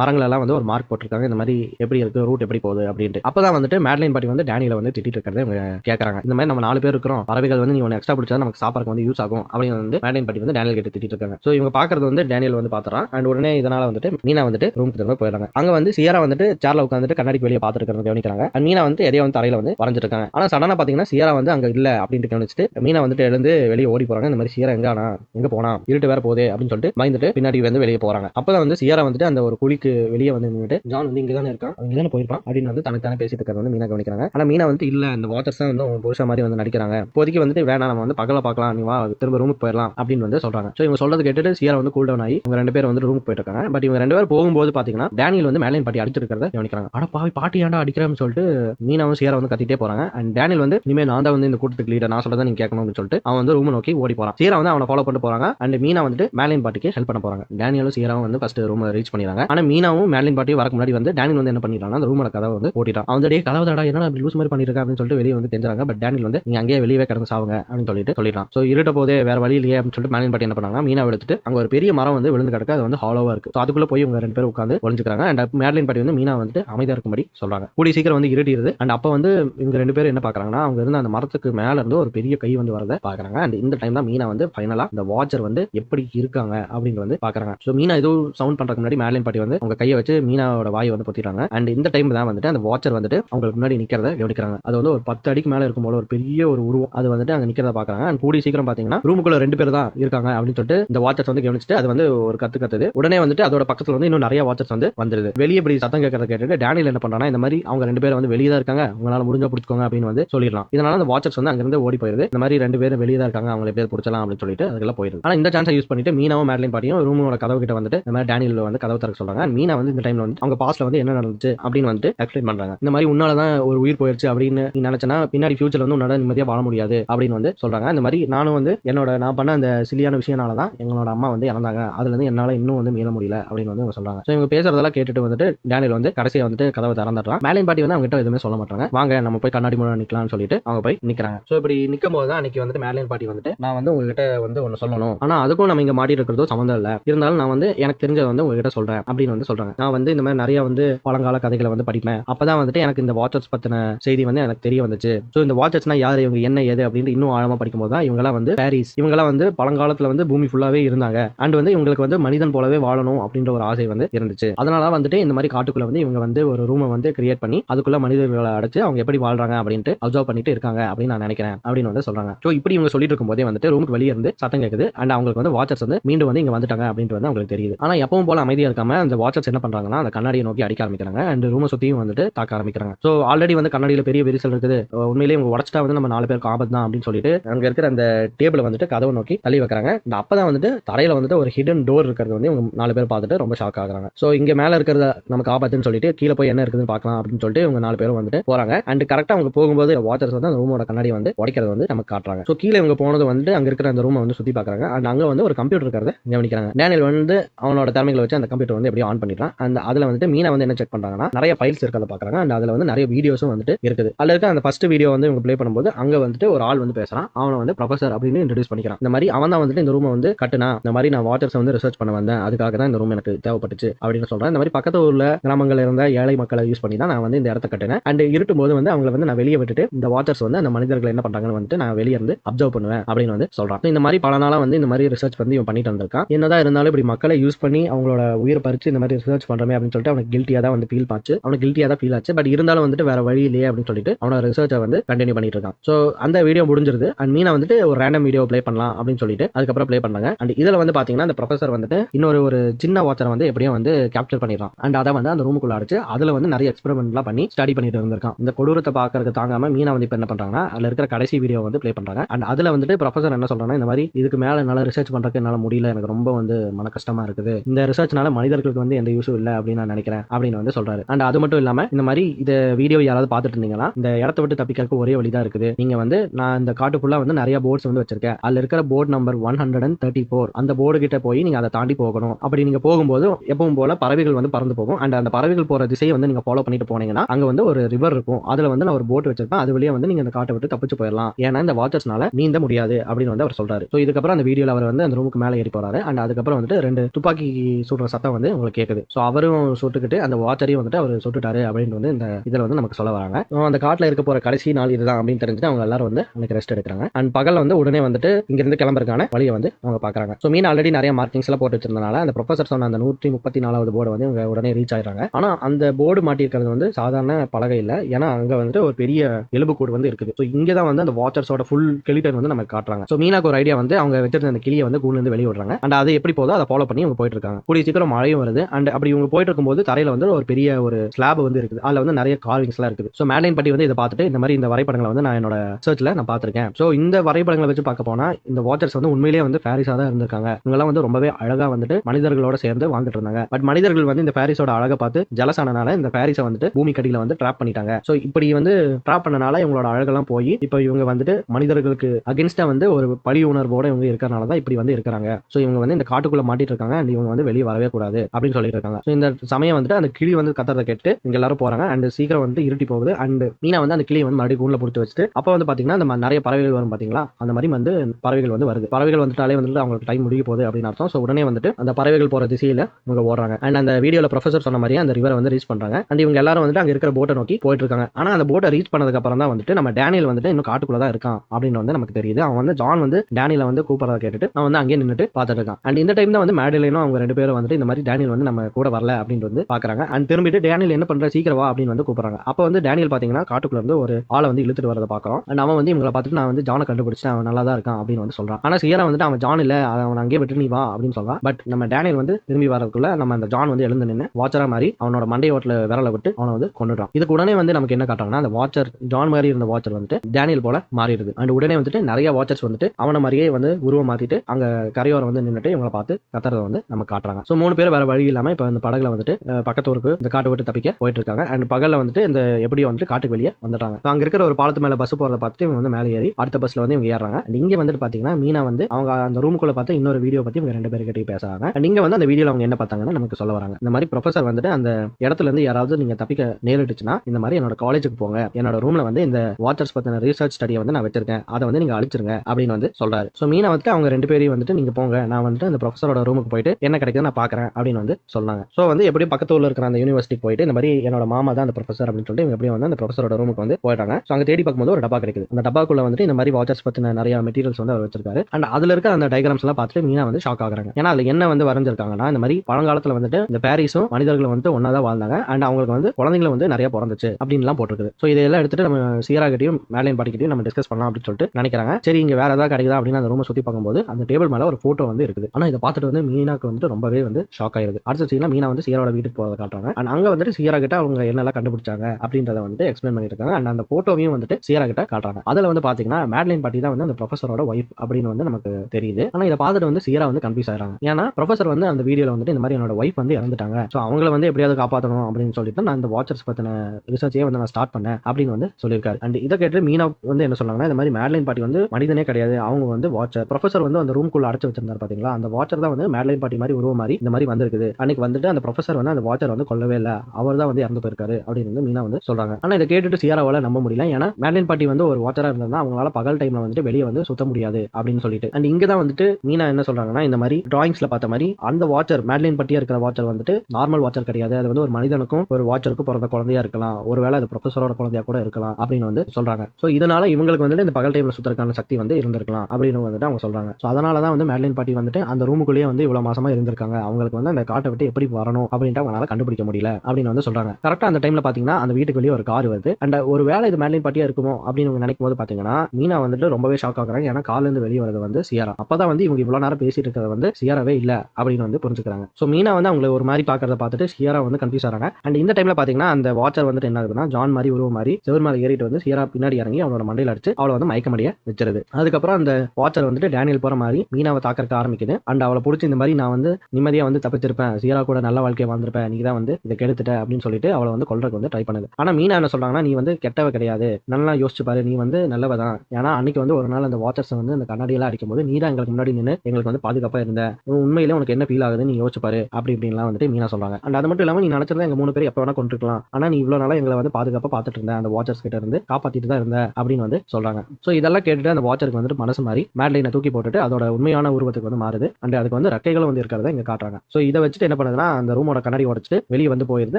மரங்கள் எல்லாம் வந்து ஒரு மார்க் போட்டிருக்காங்க. இந்த மாதிரி எப்படி இருக்கு? ரூட் எப்படி போகுது? அப்படின்ட்டு. அப்பதான் வந்துட்டு மேட்லைன் பாட்டி வந்து டேனியில வந்து திட்டிட்டு இருக்கிறத அவங்க கேட்கறாங்க இந்த மாதிரி நம்ம நாலு பேர் இருக்கிறோம். பறவைகள் வந்து நீ ஒன்று எக்ஸ்ட்ரா பிடிச்சா நமக்கு சாப்பாடுக்கு வந்து யூஸ் ஆகும் அப்படின்னு வந்து மேட்லைன் பாட்டி வந்து டேனியல் கிட்ட திட்டிட்டு இருக்காங்க. ஸோ இவங்க பாக்குறது வந்து டேனியல் வந்து பாத்துறான். அண்ட் உடனே இதனால வந்துட்டு மீனா வந்துட்டு ரூமுக்கு திரும்ப போயிடுறாங்க. அங்க வந்து சியரா வந்துட்டு சேர்ல உட்காந்துட்டு கண்ணாடிக்கு வெளியே பார்த்துட்டு கவனிக்கிறாங்க. அண்ட் மீனா வந்து எதையோ வந்து தரையில வந்து வரைஞ்சிட்டு இருக்காங்க. ஆனா சடனா பாத்தீங்கன்னா சியரா வந்து அங்க இல்ல அப்படின்ட்டு கவனிச்சுட்டு மீனா வந்துட்டு எழுந்து வெளியே ஓடி போறாங்க. இந்த மாதிரி சியரா எங்க ஆனா? எங்க போனா? இருட்டு வேற போதே அப்படின்னு சொல்லிட்டு பயந்துட்டு பின்னாடி வந்து வெளியே போறாங்க. அப்பதான் வந்து சியரா வந்துட்டு அந்த ஒரு குழிக்கு வெளியே வந்து நின்னுட்டு ஜான் வந்து இங்க தானே இருக்கான்? இங்க தானே போயிருப்பான்? அப்படின்னு வந்து தனக்கு தானே பேசிட்டு இருக்கிறத வந்து மீனா கவனிக்கிறாங்க. ஆனா மீனா வந்து இல்ல இந்த வாட்டர்ஸ் தான் வந்து புருஷ மாதிரி வந்து நடிக்கிறாங்க. இப்போதைக்கு வந்துட்டு வேணாம் நம்ம வந்து பகல பார்க்கலாம் நீ வா திரும்ப ரூமுக்கு போயிடலாம் அப்படின்னு வந்து சொல்றாங்க. சோ இவங்க சொல்றது கேட்டுட்டு சியரா வந்து கூல் டவுன் ஆகி இவங்க ரெண்டு பேர் வந்து ரூமுக்கு போயிட்டு இருக்காங்க பட் இவங்க ரெண்டு பேர் போகும்போது பாத்தீங்கன்னா டேனியல் வந்து மேலையின் பாட்டி அடிச்சிருக்கிறத கவனிக்கிறாங்க. அட பாவி பாட்டி ஏன்டா அடிக்கிறேன்னு சொல்லிட்டு மீனாவும் சேர வந்து கத்திட்டே போறாங்க. அண்ட் டேனியல் வந்து இனிமே நான் தான் வந்து இந்த கூட்டத்துக்கு லீடர் நான் சொல்றதை நீங்க கேட்கணும்னு அப்படின்னு சொல்லிட்டு அவன் வந்து ரூம் நோக்கி ஓடி போறான். சீரா வந்து அவனை ஃபாலோ பண்ணிட்டு போறாங்க. அண்ட் மீனா வந்துட்டு மேலின் பாட்டிக்கு ஹெல்ப் பண்ண போறாங்க. டேனியலும் சீராவும் வந்து ஃபர்ஸ்ட் ரூம் ரீச் பண்ணிடுறாங்க. ஆனா மீனாவும் மேலின் பாட்டி வரக்கு முன்னாடி வந்து டேனியல் வந்து என்ன பண்ணிடுறாங்க அந்த ரூமோட கதவை வந்து ஓட்டிட்டான். அவன் வந்து கதவை தடா என்ன அப்படி லூஸ் மாதிரி பண்ணிருக்கா அப்படின்னு சொல்லிட்டு வெளியே வந்து தெரிஞ்சாங்க பட் டேனியல் வந்து நீங்க அங்கேயே வெளியே கிடந்து சாவுங்க அப்படின்னு சொல்லிட்டு சொல்லிட்டான் சோ இருட்ட போதே வேற வழி இல்லையே அப்படின்னு சொல்லிட்டு மேலின் பாட்டி என்ன பண்ணாங்க மீனா எடுத்துட்டு அங்க ஒரு பெரிய மரம் வந்து விழுந்து வந்து கிடக்கு அது வந்து ஹாலோவா இருக்கு. ஸோ அதுக்குள்ள போய் இவங்க ரெண்டு பேரும் உட்காந்து ஒளிஞ்சுக்கிறாங்க. அண்ட் மேட்லின் பாட்டி வந்து மீனா வந்துட்டு அமைதியா இருக்கும்படி சொல்றாங்க. கூடிய சீக்கிரம் வந்து இருட்டிடுது. அண்ட் அப்போ வந்து இவங்க ரெண்டு பேரும் என்ன பாக்குறாங்கன்னா அவங்க இருந்து அந்த மரத்துக்கு மேல இருந்து ஒரு பெரிய கை வந்து வரதை பாக்குறாங்க. அண்ட் இந்த டைம் தான் மீனா வந்து ஃபைனலா இந்த வாட்சர் வந்து எப்படி இருக்காங்க அப்படின்னு வந்து பாக்குறாங்க. ஸோ மீனா எதுவும் சவுண்ட் பண்றதுக்கு முன்னாடி மேட்லின் பாட்டி வந்து அவங்க கையை வச்சு மீனாவோட வாயை வந்து பொத்திடுறாங்க. அண்ட் இந்த டைம் தான் வந்துட்டு அந்த வாட்சர் வந்துட்டு அவங்களுக்கு முன்னாடி நிக்கிறத கவனிக்கிறாங்க. அது வந்து ஒரு பத்து அடிக்கு மேல இருக்கும் போல ஒரு பெரிய ஒரு உருவம். அது வந்துட்டு அங்க நிக்கிறத பாக்குறாங்க. அண்ட் கூடிய சீக்கிரம் பாத்தீங்கன்னா ரூமுக்குள்ள ரெண்டு பேர் தான் இருக்காங்க அப்படின்னு சொல்லிட்டு இந்த வாட்சர் வந்து கவனிச்சுட்டு அது வந்து ஒரு கத்து கத்துது உடனே வந்துட்டு அதோட பக்கத்துல வந்து இன்னும் நிறைய வாட்சர்ஸ் வந்து வந்துருது. வெளியே இப்படி சத்தம் கேட்கறத கேட்டுட்டு டேனியல் என்ன பண்றானா இந்த மாதிரி அவங்க ரெண்டு பேரும் வந்து வெளியே தான் இருக்காங்க. உங்களால முடிஞ்ச பிடிச்சிக்கோங்க அப்படின்னு வந்து சொல்லிடலாம். இதனால அந்த வாட்சர்ஸ் வந்து அங்கிருந்து ஓடி போயிருது. இந்த மாதிரி ரெண்டு பேரும் வெளியே தான் இருக்காங்க. அவங்க எப்படியாவது பிடிச்சலாம் அப்படின்னு சொல்லிட்டு அதுக்கெல்லாம் போயிருது. ஆனா இந்த சான்ஸை யூஸ் பண்ணிட்டு மீனாவும் மேட்லின் பாட்டியும் ரூமோட கதவு கிட்ட வந்துட்டு இந்த மாதிரி டேனியல் வந்து கதவு திறக்க சொல்றாங்க. மீனா வந்து இந்த டைம்ல வந்து அவங்க பாஸ்ட்ல வந்து என்ன நடந்துச்சு அப்படின்னு வந்துட்டு எக்ஸ்பிளைன் பண்றாங்க. இந்த மாதிரி உன்னால தான் ஒரு உயிர் போயிருச்சு அப்படின்னு நீ நினைச்சனா பின்னாடி ஃபியூச்சர்ல வந்து உன்னால நிம்மதியா வாழ முடியாது அப்படின்னு வந்து சொல்றாங்க. இந்த மாதிரி நானும் வந்து என்னோட நான் பண்ண அந்த சிலியான விஷயனால தான் எங்களோட அம்மா வந்து இறந்தாங்க. அதுல இருந்து என்னால இன்னும் வந்து மீள முடியல அப்படின்னு வந்து இவங்க சொல்றாங்க. ஸோ இவங்க பேசுறதெல்லாம் கேட்டுட்டு வந்துட்டு டேனியல் வந்து கடைசியை வந்துட்டு கதவை திறந்துடுறான். மேலையும் பாட்டி வந்து அவங்க கிட்ட எதுவுமே சொல்ல மாட்டாங்க. வாங்க நம்ம போய் கண்ணாடி மூலம் நிக்கலாம்னு சொல்லிட்டு அவங்க போய் நிக்கிறாங்க. ஸோ இப்படி நிற்கும் போது தான் அன்னைக்கு வந்துட்டு மேலையும் பாட்டி வந்துட்டு நான் வந்து உங்ககிட்ட வந்து ஒன்று சொல்லணும். ஆனால் அதுக்கும் நம்ம இங்கே மாட்டி இருக்கிறதோ சம்மந்தம் இல்லை. இருந்தாலும் நான் வந்து எனக்கு தெரிஞ்சதை வந்து உங்ககிட்ட சொல்றேன் அப்படின்னு வந்து சொல்றாங்க. நான் வந்து இந்த மாதிரி நிறைய வந்து பழங்கால கதைகளை வந்து படிப்பேன். அப்பதான் வந்துட்டு எனக்கு இந்த வாட்சர்ஸ் பத்தின செய்தி வந்து எனக்கு தெரிய வந்துச்சு. ஸோ இந்த வாட்சர்ஸ்னா யார்? இவங்க என்ன ஏது? அப்படின்னு இன்னும் ஆழமா படிக்கும் போது தான் இவங்கெல்லாம் வந்து பாரிஸ் இவங்கெல்லாம் வந்து பழங்காலத்துல வந்து பூமி ஃபுல்லாவே இருந்தாங்க. அண்ட் வந்து இவங்களுக்கு வந்து மனிதன் போலவே வாழணும் அப்படின்ற ஒரு ஆசை வந்து இருந்துச்சு. அதனால வந்துட்டு இந்த மாதிரி காட்டுக்குள்ள வந்து இவங்க வந்து ஒரு ரூமை வந்து கிரியேட் பண்ணி அதுக்குள்ள மனிதர்களை அடைச்சு அவங்க எப்படி வாழ்றாங்க அப்படின்ட்டு அப்சர்வ் பண்ணிட்டு இருக்காங்க அப்படின்னு நான் நினைக்கிறேன் அப்படின்னு வந்து சொல்றாங்க. ஸோ இப்படி இவங்க சொல்லிட்டு இருக்கும் போதே வந்துட்டு ரூமுக்கு வெளியே இருந்து சத்தம் கேட்குது அண்ட் அவங்களுக்கு வந்து வாட்சர்ஸ் வந்து மீண்டும் வந்து இங்க வந்துட்டாங்க அப்படின்ட்டு வந்து அவங்களுக்கு தெரியுது. ஆனா எப்பவும் போல அமைதியா இருக்காம அந்த வாட்சர்ஸ் என்ன பண்றாங்கன்னா அந்த கண்ணாடியை நோக்கி அடிக்க ஆரம்பிக்கிறாங்க. அண்ட் ரூமை சுத்தியும் வந்துட்டு தாக்க ஆரம்பிக்கிறாங்க. ஸோ ஆல்ரெடி வந்து கண்ணாடியில பெரிய விரிசல் இருக்குது. உண்மையிலே உண்மையிலேயே இவங்க உடச்சிட்டா வந்து நம்ம நாலு பேருக்கு ஆபத்து தான் அப்படின்னு சொல்லிட்டு அங்க இருக்கிற அந்த டேபிள் வந்துட்டு கதவை நோக்கி தள்ளி வைக்கிறாங்க. அப்பதான் வந்துட்டு தரையில வந்துட்டு ஒரு ஹிடன் டோர் இருக்கிறது வந்து இவங்க நாலு பேர் பார்த்துட்டு ரொம்ப ஷாக் ஆகுறாங்க. ஸோ இங்க மேல இருக்கிறத நமக்கு ஆபத்துன்னு சொல்லிட்டு கீழே போய் என்ன இருக்குதுன்னு பார்க்கலாம் அப்படின்னு சொல்லிட்டு இவங்க நாலு பேரும் வந்துட்டு போறாங்க. அண்ட் கரெக்டா அவங்க போகும்போது வாட்சர்ஸ் வந்து அந்த ரூமோட கண்ணாடி வந்து உடைக்கிறது வந்து நமக்கு காட்டுறாங்க. ஸோ கீழே இவங்க போனது வந்து அங்க இருக்கிற அந்த ரூமை வந்து சுத்தி பார்க்குறாங்க. அண்ட் அங்க வந்து ஒரு கம்ப்யூட்டர் இருக்கிறத கவனிக்கிறாங்க. டேனியல் வந்து அவனோட திறமைகளை வச்சு அந்த கம்ப்யூட்டர் வந்து எப்படி ஆன் பண்ணிடுறான். அந்த அதில் வந்துட்டு மீனை வந்து என்ன செக் பண்றாங்கன்னா நிறைய ஃபைல்ஸ் இருக்கிறத பார்க்குறாங்க. அண்ட் அதில் வந்து நிறைய வீடியோஸும் வந்துட்டு இருக்குது. அதுல இருக்க அந்த ஃபர்ஸ்ட் வீடியோ வந்து இவங்க ப்ளே பண்ணும்போது அங்கே வந்துட்டு ஒரு ஆள் வந்து பேசுறான். அவனை வந்து ப்ரொஃபசர் அப்படின்னு இன்ட்ரடியூஸ் பண்ணிக்கிறான். இந்த மாதிரி அவன் தான் வந்துட்டு இந்த ரூமை வந்து கட்டுனா இந்த மாதிரி நான் வாட்டர்ஸ் வந்து ரிசர்ச் பண்ண வந்தேன். அதுக்காக தான் இந்த ரூம் எனக்கு தேவைப்பட்டுச்சு அப்படின்னு சொல்றேன். இந்த மாதிரி பக்கத்து ஊர்ல கிராமங்கள்ல இருந்த ஏழை மக்களை யூஸ் பண்ணி தான் நான் வந்து இந்த இடத்த கட்டினேன். அண்ட் இருட்டும் போது வந்து அவங்களை வந்து நான் வெளியே விட்டுட்டு இந்த வாட்டர்ஸ் வந்து அந்த மனிதர்கள் என்ன பண்றாங்கன்னு வந்துட்டு நான் வெளியே இருந்து அப்சர்வ் பண்ணுவேன் அப்படின்னு வந்து சொல்றான். இந்த மாதிரி பல நாளா வந்து இந்த மாதிரி ரிசர்ச் வந்து இவன் பண்ணிட்டு வந்திருக்கான். என்னதான் இருந்தாலும் இப்படி மக்களை யூஸ் பண்ணி அவங்களோட உயிர் பறிச்சு இந்த மாதிரி ரிசர்ச் பண்றமே அப்படின்னு சொல்லிட்டு அவனுக்கு கில்ட்டியா தான் வந்து ஃபீல் பாச்சு. அவனுக்கு கில்ட்டியா தான் ஃபீல் ஆச்சு. பட் இருந்தாலும் வந்துட்டு வேற வழி இல்லையே அப்படின்னு சொல்லிட்டு அவனோட ரிசர்ச்சை வந்து கண்டினியூ பண்ணிட்டு இருக்கான். ஸோ அந்த வீடியோ முடிஞ்சிருது. அண்ட் மீனா வந்துட்டு ஒரு ரேண்டம் வீடியோ ப்ளே பண்ணலாம் அப்படின்னு சொல்லிட்டு அதுக்கப்புறம் ப்ளே பண்ணாங்க அண்ட் இதுல வந்து பாத்தீங்கன்னா அந்த ப்ரொஃபசர் வந்துட்டு இன்னொரு ஒரு சின்ன வாட்சரை வந்து எப்படியும் வந்து கேப்சர் பண்ணிடுறான். அண்ட் அதை வந்து அந்த ரூமுக்குள்ள அடிச்சு அதுல வந்து நிறைய எக்ஸ்பெரிமெண்ட்லாம் பண்ணி ஸ்டடி பண்ணிட்டு இருந்திருக்கான். இந்த கொடூரத்தை பாக்குறதுக்கு தாங்காம மீனா வந்து என்ன பண்றாங்கன்னா அதுல இருக்கிற கடைசி வீடியோ வந்து பிளே பண்றாங்க. அண்ட் அதுல வந்துட்டு ப்ரொஃபசர் என்ன சொல்றாங்கன்னா இந்த மாதிரி இதுக்கு மேல என்னால ரிசர்ச் பண்றதுக்கு என்னால முடியல எனக்கு ரொம்ப வந்து மன கஷ்டமா இருக்குது. இந்த ரிசர்ச்னால மனிதர்களுக்கு வந்து எந்த யூஸும் இல்லை அப்படின்னு நான் நினைக்கிறேன் அப்படின்னு வந்து சொல்றாரு. அண்ட் அது மட்டும் இல்லாம இந்த மாதிரி இந்த வீடியோ யாராவது பார்த்துட்டு இருந்தீங்கன்னா இந்த இடத்த விட்டு தப்பிக்கிறதுக்கு ஒரே வழி தான் இருக்குது. நீங்க வந்து நான் இந்த காட்டுக்குள்ள வந்து நிறைய போர்ட்ஸ் வந்து வச்சிருக்கேன். அதுல இருக்கிற board number one hundred and thirty four அந்த போர்டு கிட்ட போய் நீங்க அதை தாண்டி போகணும். அப்படி நீங்க போகும்போது எப்பவும் போல பறவைகள் வந்து பறந்து போகும். அண்ட் அந்த பறவைகள் போற திசையை வந்து நீங்க ஃபாலோ பண்ணிட்டு போனீங்கன்னா அங்க வந்து ஒரு ரிவர் இருக்கும். அதுல வந்து நான் ஒரு போட் வச்சிருப்பேன். அது வழியா வந்து நீங்க அந்த காட்டை விட்டு தப்பிச்சு போயிடலாம். ஏன்னா இந்த வாட்சர்ஸ்னால நீந்த முடியாது அப்படின்னு வந்து அவர் சொல்றாரு. ஸோ இதுக்கப்புறம் அந்த வீடியோல அவர் வந்து அந்த ரூமுக்கு மேலே ஏறி போறாரு. அண்ட் அதுக்கப்புறம் வந்துட்டு ரெண்டு துப்பாக்கி சுடுற சத்தம் வந்து உங்களுக்கு கேட்குது ஸோ அவரும் சுட்டுக்கிட்டு அந்த வாட்சரையும் வந்துட்டு அவர் சுட்டுட்டாரு அப்படின்னு வந்து இந்த இதில் வந்து நமக்கு சொல்ல வராங்க. அந்த காட்டில் இருக்க போற கடைசி நாள் இதுதான் அப்படின்னு தெரிஞ்சுட்டு அவங்க எல்லாரும் வந்து அன்னைக்கு ரெஸ்ட் எடுக்கிறாங்க. அண்ட் பகல் வந்து உடனே வந்துட்டு இங்கிருந்து கிளம்புறதுக்கான வழியை வந்து அவங்க பாக்குறாங்க. ஸோ மீன் ஆல்ரெடி நிறைய மார்க்கிங்ஸ் எல்லாம் போட்டு வச்சிருந்தனால அந்த ப்ரொஃபசர் சொன்ன அந்த நூற்றி முப்பத்தி நாலாவது போர்டு வந்து இவங்க உடனே ரீச் ஆயிடுறாங்க. ஆனா அந்த போர்டு மாட்டியிருக்கிறது வந்து சாதாரண பலகை இல்லை. ஏன்னா அங்க வந்துட்டு ஒரு பெரிய எலும்புக்கூடு வந்து இருக்குது. ஸோ இங்கே தான் வந்து அந்த வாட்சர்ஸோட ஃபுல் கெலிட்டன் வந்து நமக்கு காட்டுறாங்க. ஸோ மீனாக்கு ஒரு ஐடியா வந்து அவங்க வச்சிருந்த அந்த கிளியை வந்து கூண்டுல இருந்து வெளியே விடுறாங்க. அண்ட் அது எப்படி போதோ அதை ஃபாலோ பண்ணி இவங்க போயிட்டு இருக்காங்க கூடிய சீக்கிரம் மழையும் வருது. அண்ட் அப்படி இவங்க போயிட்டு இருக்கும்போது தரையில வந்து ஒரு பெரிய ஒரு ஸ்லாப் வந்து இருக்குது. அதுல வந்து நிறைய கார்விங்ஸ் எல்லாம் இருக்குது. ஸோ மேலைன் பட்டி வந்து இதை பார்த்துட்டு இந்த மாதிரி இந்த வரைபடங்களை வந்து நான் என்னோட சர்ச்சில் நான் பார்த்துருக்கேன். ஸோ இந்த வரைபடங்களை வச்சு பார்க்க போனா இந்த வாட்டர்ஸ் வந்து உண்மையிலேயே வந்து பாரிஸா தான் இருந்திருக்காங்க. இவங்கெல்லாம் வந்து ரொம்பவே அழகா வந்துட்டு மனிதர்களோட சேர்ந்து வாழ்ந்துட்டு இருந்தாங்க. பட் மனிதர்கள் வந்து இந்த பாரிஸோட அழகை பார்த்து ஜலசானனால இந்த பாரிஸை வந்துட்டு பூமி கடியில வந்து ட்ராப் பண்ணிட்டாங்க. ஸோ இப்படி வந்து ட்ராப் பண்ணனால இவங்களோட அழகெல்லாம் போய் இப்போ இவங்க வந்துட்டு மனிதர்களுக்கு அகேன்ஸ்டா வந்து ஒரு பழி உணர்வோட இவங்க இருக்கிறனால தான் இப்படி வந்து இருக்கிறாங்க. ஸோ இவங்க வந்து இந்த காட்டுக்குள்ள மாட்டிட்டு இருக்காங்க அண்ட் இவங்க வந்து வெளியே வரவே கூடாது அப்படின்னு சொல்லிட்டு இருக்காங்க. ஸோ இந்த சமயம் வந்துட்டு அந்த கிளி வந்து கத்துறதை கேட்டு இங்க எல்லாரும் போறாங்க அண்ட் சீக்கிரம் வந்து இருட்டி போகுது. அண்ட் மீனா வந்து அந்த கிளியை வந்து மறுபடியும் கூண்டில் பிடிச்சி வச்சுட்டு அப்போ வந்து பாத்தீங்கன்னா அந்த நிறைய பறவைகள் வரும் பாத்தீங்களா? அந்த மாதிரி வந்து பறவைகள் வந்து வருது. பறவைகள் வந்துட்டாலே வந்துட்டு அவங்களுக்கு டைம் முடிய போகுது அப்படின்னு அர்த்தம். ஸோ உடனே எல்லாருமே வந்துட்டு அந்த பறவைகள் போற திசையில இவங்க ஓடுறாங்க. அண்ட் அந்த வீடியோல ப்ரொஃபசர் சொன்ன மாதிரியே அந்த ரிவரை வந்து ரீச் பண்றாங்க. அண்ட் இவங்க எல்லாரும் வந்துட்டு அங்க இருக்கிற போட்டை நோக்கி போயிட்டு இருக்காங்க. ஆனா அந்த போட்டை ரீச் பண்ணதுக்கு அப்புறம் தான் வந்துட்டு நம்ம டேனியல் வந்துட்டு இன்னும் காட்டுக்குள்ள தான் இருக்கான் அப்படின்னு வந்து நமக்கு தெரியுது. அவன் வந்து ஜான் வந்து டேனியலை வந்து கூப்பிடறத கேட்டுட்டு அவன் வந்து அங்கேயே நின்னுட்டு பார்த்துட்டு இருக்கான். அண்ட் இந்த டைம் தான் வந்து மேடலைனும் அவங்க ரெண்டு பேரும் வந்துட்டு இந்த மாதிரி டேனியல் வந்து நம்ம கூட வரல அப்படின்னு வந்து பாக்குறாங்க. அண்ட் திரும்பிட்டு டேனியல் என்ன பண்ற? சீக்கிரம் வா அப்படின்னு வந்து கூப்பிடுறாங்க. அப்போ வந்து டேனியல் பாத்தீங்கன்னா காட்டுக்குள்ள இருந்து ஒரு ஆளை வந்து இழுத்துட்டு வரதை பாக்குறோம் அண்ட் அவன் வந்து இவங்களை பார்த்துட்டு நான் வந்து ஜானை கண்டுபிடிச்சு அவன் நல்லா தான் இருக்கான் அப்படின்னு வந்து சொல்றான். ஆனா சியரா வந்துட்டு அவன் ஜான் இல்ல அவன் அங்கேயே விட்டு நீ வா அப்படின்னு சொல்றான். பட் நம்ம டேனியல் வந்து திரும்பி வரதுக்குள்ள நம்ம அந்த ஜான் வந்து எழுந்து நின்று வாட்சரா மாதிரி அவனோட மண்டை ஓட்டில் விரலை விட்டு அவனை வந்து கொண்டுட்டான் இதுக்கு உடனே வந்து நமக்கு என்ன காட்டுறாங்கன்னா அந்த வாட்சர் ஜான் மாதிரி இருந்த வாட்சர் வந்துட்டு டேனியல் போல மாறிடுது. அண்ட் உடனே வந்துட்டு நிறைய வாட்சர்ஸ் வந்துட்டு அவனை மாதிரியே வந்து உருவம் மாத்திட்டு அங்க கரையோரம் வந்து நின்னுட்டு இவங்களை பார்த்து கத்துறத வந்து நம்ம காட்டுறாங்க. ஸோ மூணு பேர் வேற வழி இல்லாம இப்போ இந்த படகுல வந்துட்டு பக்கத்தூருக்கு பக்கத்து ஊருக்கு இந்த காட்டு விட்டு தப்பிக்க போயிட்டு இருக்காங்க அண்ட் பகல்ல வந்துட்டு இந்த எப்படி வந்துட்டு காட்டுக்கு வெளியே வந்துட்டாங்க அங்க இருக்கிற ஒரு பாலத்து மேல பஸ் போறத பார்த்துட்டு இவங்க வந்து மேலே ஏறி அடுத்த பஸ்ல வந்து இவங்க ஏறாங்க அண்ட் இங்க வந்துட்டு பாத்தீங்கன்னா மீனா வந்து அவங்க அந்த ரூமுக்குள்ள பார்த்து இன்னொரு வீடியோ பத்தி இவங்க ரெண்டு பேருக்கு நெகட்டிவ் பேசுறாங்க நீங்க வந்து அந்த வீடியோல அவங்க என்ன பார்த்தாங்கன்னா நமக்கு சொல்ல வராங்க. இந்த மாதிரி ப்ரொஃபசர் வந்துட்டு அந்த இடத்துல இருந்து யாராவது நீங்க தப்பிக்க நேரிட்டுச்சுன்னா இந்த மாதிரி என்னோட காலேஜுக்கு போங்க. என்னோட ரூம்ல வந்து இந்த வாட்டர்ஸ் பத்தின ரிசர்ச் ஸ்டடியை வந்து நான் வச்சிருக்கேன். அதை வந்து நீங்க அழிச்சிருங்க அப்படின்னு வந்து சொல்றாரு. ஸோ மீனா வந்துட்டு அவங்க ரெண்டு பேரையும் வந்துட்டு நீங்க போங்க. நான் வந்துட்டு அந்த ப்ரொஃபஸரோட ரூமுக்கு போயிட்டு என்ன கிடைக்குது நான் பாக்குறேன் அப்படின்னு வந்து சொன்னாங்க. ஸோ வந்து எப்படி பக்கத்து ஊர்ல இருக்கிற அந்த யூனிவர்சிட்டிக்கு போயிட்டு இந்த மாதிரி என்னோட மாமா தான் அந்த ப்ரொஃபசர் அப்படின்னு சொல்லிட்டு இவங்க எப்படியும் வந்து அந்த ப்ரொஃபஸரோட ரூமுக்கு வந்து போயிட்டாங்க. ஸோ அங்க தேடி பார்க்கும்போது ஒரு டப்பா கிடைக்குது. அந்த டப்பாக்குள்ள வந்துட்டு இந்த மாதிரி வாட்சர்ஸ் பத்தின நிறைய மெட்டீரியல்ஸ் வந்து அவர் வச்சிருக்காரு. அண்ட் அதுல இருக்க அந்த டயக்ராம்ஸ் எல்லாம் பார்த்துட்டு மீனா வந்து ஷாக் ஆகுறாங்க. ஏன்னா அதுல என்ன வந்து வரைஞ்சிருக்காங்கன்னா இந்த மாதிரி பழங்காலத்துல வந்துட்டு இந்த பாரிஸும் மனிதர்களும் வந்துட்டு ஒன்னா தான் வாழ்ந்தாங்க. அண்ட் அவங்களுக்கு வந்து குழந்தைங்களை வந்து நிறைய பிறந்துச்சு அப்படின்லாம் போட்டிருக்குது. ஸோ இதெல்லாம் எடுத்துட்டு நம்ம சீரா கிட்டையும் மேலையும் பாட்டிக்கிட்டையும் நம்ம டிஸ்கஸ் பண்ணலாம் அப்படின்னு சொல்லிட்டு நினைக்கிறாங்க. சரி இங்க வேற ஏதாவது கிடைக்குதா அப்படின்னு அந்த ரூமை சுத்தி பார்க்கும்போது அந்த டேபிள் மேல ஒரு போட்டோ வந்து இருக்குது. ஆனா இதை பார்த்துட்டு வந்து மீனாக்கு வந்துட்டு ரொம்பவே வந்து ஷாக் ஆயிருது. அடுத்த சீனா மீனா வந்து சீராவோட வீட்டுக்கு போறதை காட்டுறாங்க. அண்ட் அங்க வந்துட்டு சீரா கிட்ட அவங்க என்னெல்லாம் கண்டுபிடிச்சாங்க அப்படின்றத வந்து எக்ஸ்பிளைன் பண்ணிட்டு இருக்காங்க. அண்ட் அந்த போட்டோவையும் வந்துட்டு சீரா கிட்ட காட்டுறாங்க. அதுல வந்து பாத்தீங்கன்னா மேட்லைன் பாட்டி தான் வந்து அந்த ப்ரொஃபஸரோட ஒய்ஃப் அப்படின்னு வந்து நமக்கு தெரியுது. ஆனா இதை பார்த்துட்டு வந்து சீரா வந்து கன்ஃபியூஸ் ஆகிறாங்க ஏன்னா ப்ரொஃபசர் வந்து அந்த வீடியோல வந்துட்டு இந்த மாதிரி என்னோட ஒய்ஃப் வந்து இறந்துட்டாங்க. ஸோ அவங்கள வந்து எப்படியாவது காப்பாற்றணும் அப்படின்னு சொல்லிட்டு நான் இந்த வாட்சர்ஸ் பத்தின ரிசர்ச்சே வந்து நான் ஸ்டார்ட் பண்ணேன் அப்படின்னு வந்து சொல்லியிருக்காரு. அண்ட் இதை கேட்டு மீனா வந்து என்ன சொன்னாங்கன்னா இந்த மாதிரி மேட்லைன் பாட்டி வந்து மனிதனே கிடையாது. அவங்க வந்து வாட்சர் ப்ரொஃபசர் வந்து அந்த ரூம்குள்ள அடைச்சு வச்சிருந்தாரு பாத்தீங்களா? அந்த வாட்சர் தான் வந்து மேட்லைன் பாட்டி மாதிரி உருவ மாதிரி இந்த மாதிரி வந்திருக்குது. அன்னைக்கு வந்துட்டு அந்த ப்ரொஃபசர் வந்து அந்த வாட்சர் வந்து கொல்லவே இல்லை. அவர் தான் வந்து இறந்து போயிருக்காரு அப்படின்னு வந்து மீனா வந்து சொல்றாங்க. ஆனா இதை கேட்டுட்டு சியாராவால நம்ப முடியல. ஏன்னா மேட்லைன் பாட்டி வந்து ஒரு வாட்சரா இருந்தா அவங்களால பகல் டைம்ல வந்துட்டு வெளியே வந்து சுத்த முடியாது அப்படின்னு சொல்லிட்டு. அண்ட் இங்க தான் வந்துட்டு மீனா என்ன சொல்றாங்கன்னா இந்த மாதிரி டிராயிங்ஸ்ல பார்த்த மாதிரி அந்த வாட்சர் மேட்லைன் பட்டியா இருக்கிற வாட்சர் வந்துட்டு நார்மல் வாட்சர் கிடையாது. அது வந்து ஒரு மனிதனுக்கும் ஒரு வாட்சருக்கும் பிறந்த குழந்தையா இருக்கலாம். ஒருவேளை அது ப்ரொஃபஸரோட குழந்தையா கூட இருக்கலாம் அப்படின்னு வந்து சொல்றாங்க. ஸோ இதனால இவங்களுக்கு வந்துட்டு இந்த பகல் டைம்ல சுத்தறதுக்கான சக்தி வந்து இருந்திருக்கலாம் அப்படின்னு வந்துட்டு அவங்க சொல்றாங்க. ஸோ அதனால தான் வந்து மேட்லைன் பாட்டி வந்துட்டு அந்த ரூமுக்குள்ளேயே வந்து இவ்வளவு மாசமா இருந்திருக்காங்க. அவங்களுக்கு வந்து அந்த காட்டை விட்டு எப்படி வரணும் அப்படின்ட்டு அவங்களால கண்டுபிடிக்க முடியல அப்படின்னு வந்து சொல்றாங்க. கரெக்டா அந்த டைம்ல பாத்தீங்கன்னா அந்த வீட்டுக்கு வெளியே ஒரு கார் வருது. அண்ட் ஒரு வேலை இது மேட்லைன் பாட்டியா இருக்குமோ அப்படின்னு நினைக்கும் போது பாத்தீங்கன்னா மீனா வந்துட்டு ரொம்பவே ஷாக் ஆகுறாங்க. ஏன்னா கார்ல இருந்து வெளியே வரது வந்து சியாரா அப்பதான் வந்து இவங்க இவ்வளவு நேரம் பேசிட்டு இருக்கிறது வந்து ஹியராவே இல்லை அப்படின்னு வந்து புரிஞ்சுக்கிறாங்க. ஸோ மீனா வந்து அவங்களை ஒரு மாதிரி பார்க்கறத பார்த்துட்டு ஹியரா வந்து கன்ஃபியூஸ் ஆகிறாங்க. அண்ட் இந்த டைம்ல பாத்தீங்கன்னா அந்த வாட்சர் வந்துட்டு என்ன ஆகுதுன்னா ஜான் மாதிரி உருவ மாதிரி செவர் மேலே ஏறிட்டு வந்து ஹியரா பின்னாடி இறங்கி அவனோட மண்டையில் அடிச்சு அவளை வந்து மயக்கமடிய வச்சிருது. அதுக்கப்புறம் அந்த வாட்சர் வந்துட்டு டேனியல் போற மாதிரி மீனாவை தாக்கறக்க ஆரம்பிக்குது. அண்ட் அவளை பிடிச்சி இந்த மாதிரி நான் வந்து நிம்மதியா வந்து தப்பிச்சிருப்பேன். ஹியரா கூட நல்ல வாழ்க்கையை வாழ்ந்திருப்பேன். நீ தான் வந்து இதை கெடுத்துட்ட அப்படின்னு சொல்லிட்டு அவளை வந்து கொள்றதுக்கு வந்து ட்ரை பண்ணுது. ஆனா மீனா என்ன சொல்றாங்கன்னா நீ வந்து கெட்டவ கிடையாது. நல்லா யோசிச்சு பாரு. நீ வந்து நல்லவ தான் ஏன்னா அன்னைக்கு வந்து ஒரு நாள் அந்த வாட்சர்ஸ் வந்து அந்த கண்ணாடியெல்லாம் அடிக்கும்போது நீ தான் எங்களுக்கு முன்னாடி நின்று எங்களுக்கு வந்து பாதுகாப்பா இருந்த. உண்மையிலே உனக்கு என்ன ஃபீல் ஆகுதுன்னு நீ யோசிச்சு பாரு. அப்படி இப்படின்லாம் வந்துட்டு மீனா சொல்றாங்க. அண்ட் அது மட்டும் இல்லாமல் நீ நினைச்சிருந்தா எங்க மூணு பேர் எப்போ வேணா கொண்டிருக்கலாம் ஆனா நீ இவ்வளவு நாளா எங்களை வந்து பாதுகாப்பா பார்த்துட்டு இருந்த அந்த வாட்சர்ஸ் கிட்ட இருந்து காப்பாத்திட்டு தான் இருந்த அப்படின்னு வந்து சொல்றாங்க. ஸோ இதெல்லாம் கேட்டுட்டு அந்த வாட்சருக்கு வந்துட்டு மனசு மாதிரி மேட்லைனை தூக்கி போட்டுட்டு அதோட உண்மையான உருவத்துக்கு வந்து மாறுது. அண்ட் அதுக்கு வந்து ரெக்கைகளும் வந்து இருக்கிறத இங்க காட்டுறாங்க. ஸோ இதை வச்சுட்டு என்ன பண்ணுதுன்னா அந்த ரூமோட கண்ணாடி உடச்சிட்டு வெளியே வந்து போயிருது.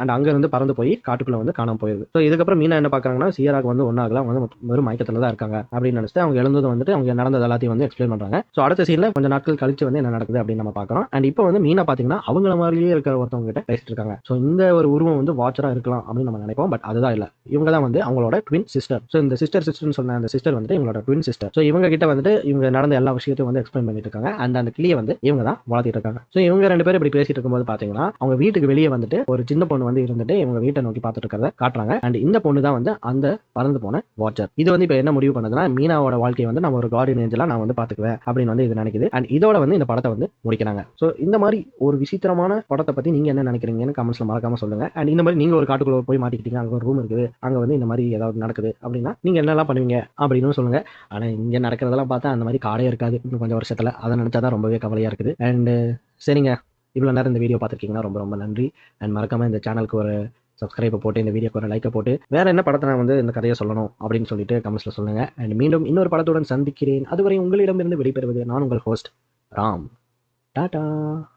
அண்ட் அங்க இருந்து பறந்து போய் காட்டுக்குள்ள வந்து காணாம போயிருது. ஸோ இதுக்கப்புறம் மீனா என்ன பாக்குறாங்கன்னா சியராக்கு வந்து ஒன்னாகல அவங்க வந்து வெறும் மயக்கத்துல தான் இருக்காங்க அப்படின்னு நினைச்சிட்டு அவங்க எழுந்தது வந்துட்டு அவங்க நடந்தது எல்லாத்தையும் வந்து எக்ஸ்பிளைன் பண்றாங்க. ஸோ அடுத்த சீன்ல கொஞ்சம் நாட்கள் கழிச்சு வந்து என்ன நடக்குது அப்படின்னு நம்ம பார்க்கறோம். அண்ட் இப்போ வந்து மீனா பாத்தீங்கன்னா அவங்கள மாதிரியே இருக்கிற ஒருத்தவங்க கிட்ட பேசிட்டு இருக்காங்க. ஸோ இந்த ஒரு உருவம் வந்து வாட்சரா இருக்கலாம் அப்படின்னு நம்ம நினைப்போம். பட் அதுதான் இல்ல. இவங்க தான் வந்து அவங்களோட ட்வின் சிஸ்டர் ஸோ இந்த சிஸ்டர் சிஸ்டர்னு சொன்ன அந்த சிஸ்டர் வந்துட்டு இவங்களோட ட்வின் சிஸ்டர் ஸோ இவங்க கிட்ட வந்துட்டு இவங்க நடந்த எல்லா விஷயத்தையும் வந்து எக்ஸ்பிளைன் பண்ணிட்டு இருக்காங்க. அண்ட் அந்த கிளியை வந்து இவங்க தான் வளர்த்திட்டு இருக்காங்க. ஸோ இவங்க ரெண்டு பேரும் இப்படி பேசிட்டு இருக்கும்போது பாத்தீங்கன்னா அவங்க வீட்டுக்கு வெளியே வந்துட்டு ஒரு சின்ன பொண்ணு வந்து இருந்துட்டு இவங்க வீட்டை நோக்கி பார்த்துட்டு இருக்கிறத காட்டுறாங்க. அண்ட் இந்த பொண்ணு தான் வந்து அந்த பறந்து போன வாட்சர் இது வந்து இப்போ என்ன முடிவு பண்ணுதுன்னா மீனாவோட வாழ்க்கையை வந்து நம்ம ஒரு கார்டியன் ஏஞ்சலா நான் வந்து பாத்துக்குவேன் அப்படின்னு வந்து இது நினைக்குது. அண்ட் இதோட வந்து இந்த படத்தை வந்து முடிக்கிறாங்க. ஸோ இந்த மாதிரி ஒரு விசித்திரமான படத்தை பத்தி நீங்க என்ன நினைக்கிறீங்கன்னு கமெண்ட்ஸ்ல மறக்காம சொல்லுங்க. அண்ட் இந்த மாதிரி நீங்க ஒரு காட்டுக்குள்ள போய் மாட்டிக்கிட்டீங்க அங்க ஒரு ரூம் இருக்குது அங்க வந்து இந்த மாதிரி ஏதாவது நடக்குது அப்படின்னா நீங்க என்னெல்லாம் பண்ணுவீங்க அப்படின்னு சொல்லுங்க. ஆனா இங்க நடக்கிறதெல்லாம் பார்த்தா அந்த மாதிரி காடே இருக்காது. இன்னும் கொஞ்சம் வருஷத்துல. அதை நினைச்சாதான் ரொம்பவே கவலையா இருக்குது. அண்ட் சரிங்க. இவ்வளோ நேரம் இந்த வீடியோ பார்த்துருக்கீங்கன்னா ரொம்ப ரொம்ப நன்றி. அண்ட் மறக்காமல் இந்த சேனலுக்கு ஒரு சப்ஸ்கிரைப்பை போட்டு இந்த வீடியோக்கு ஒரு லைக்கை போட்டு வேறு என்ன படத்தை நான் வந்து இந்த கதையை சொல்லணும் அப்படின்னு சொல்லிட்டு கமெண்ட்ஸில் சொல்லுங்கள் அண்ட் மீண்டும் இன்னொரு படத்துடன் சந்திக்கிறேன். அதுவரை உங்களிடமிருந்து விடைபெறுவது நான் உங்கள் ஹோஸ்ட் ராம். Ta-da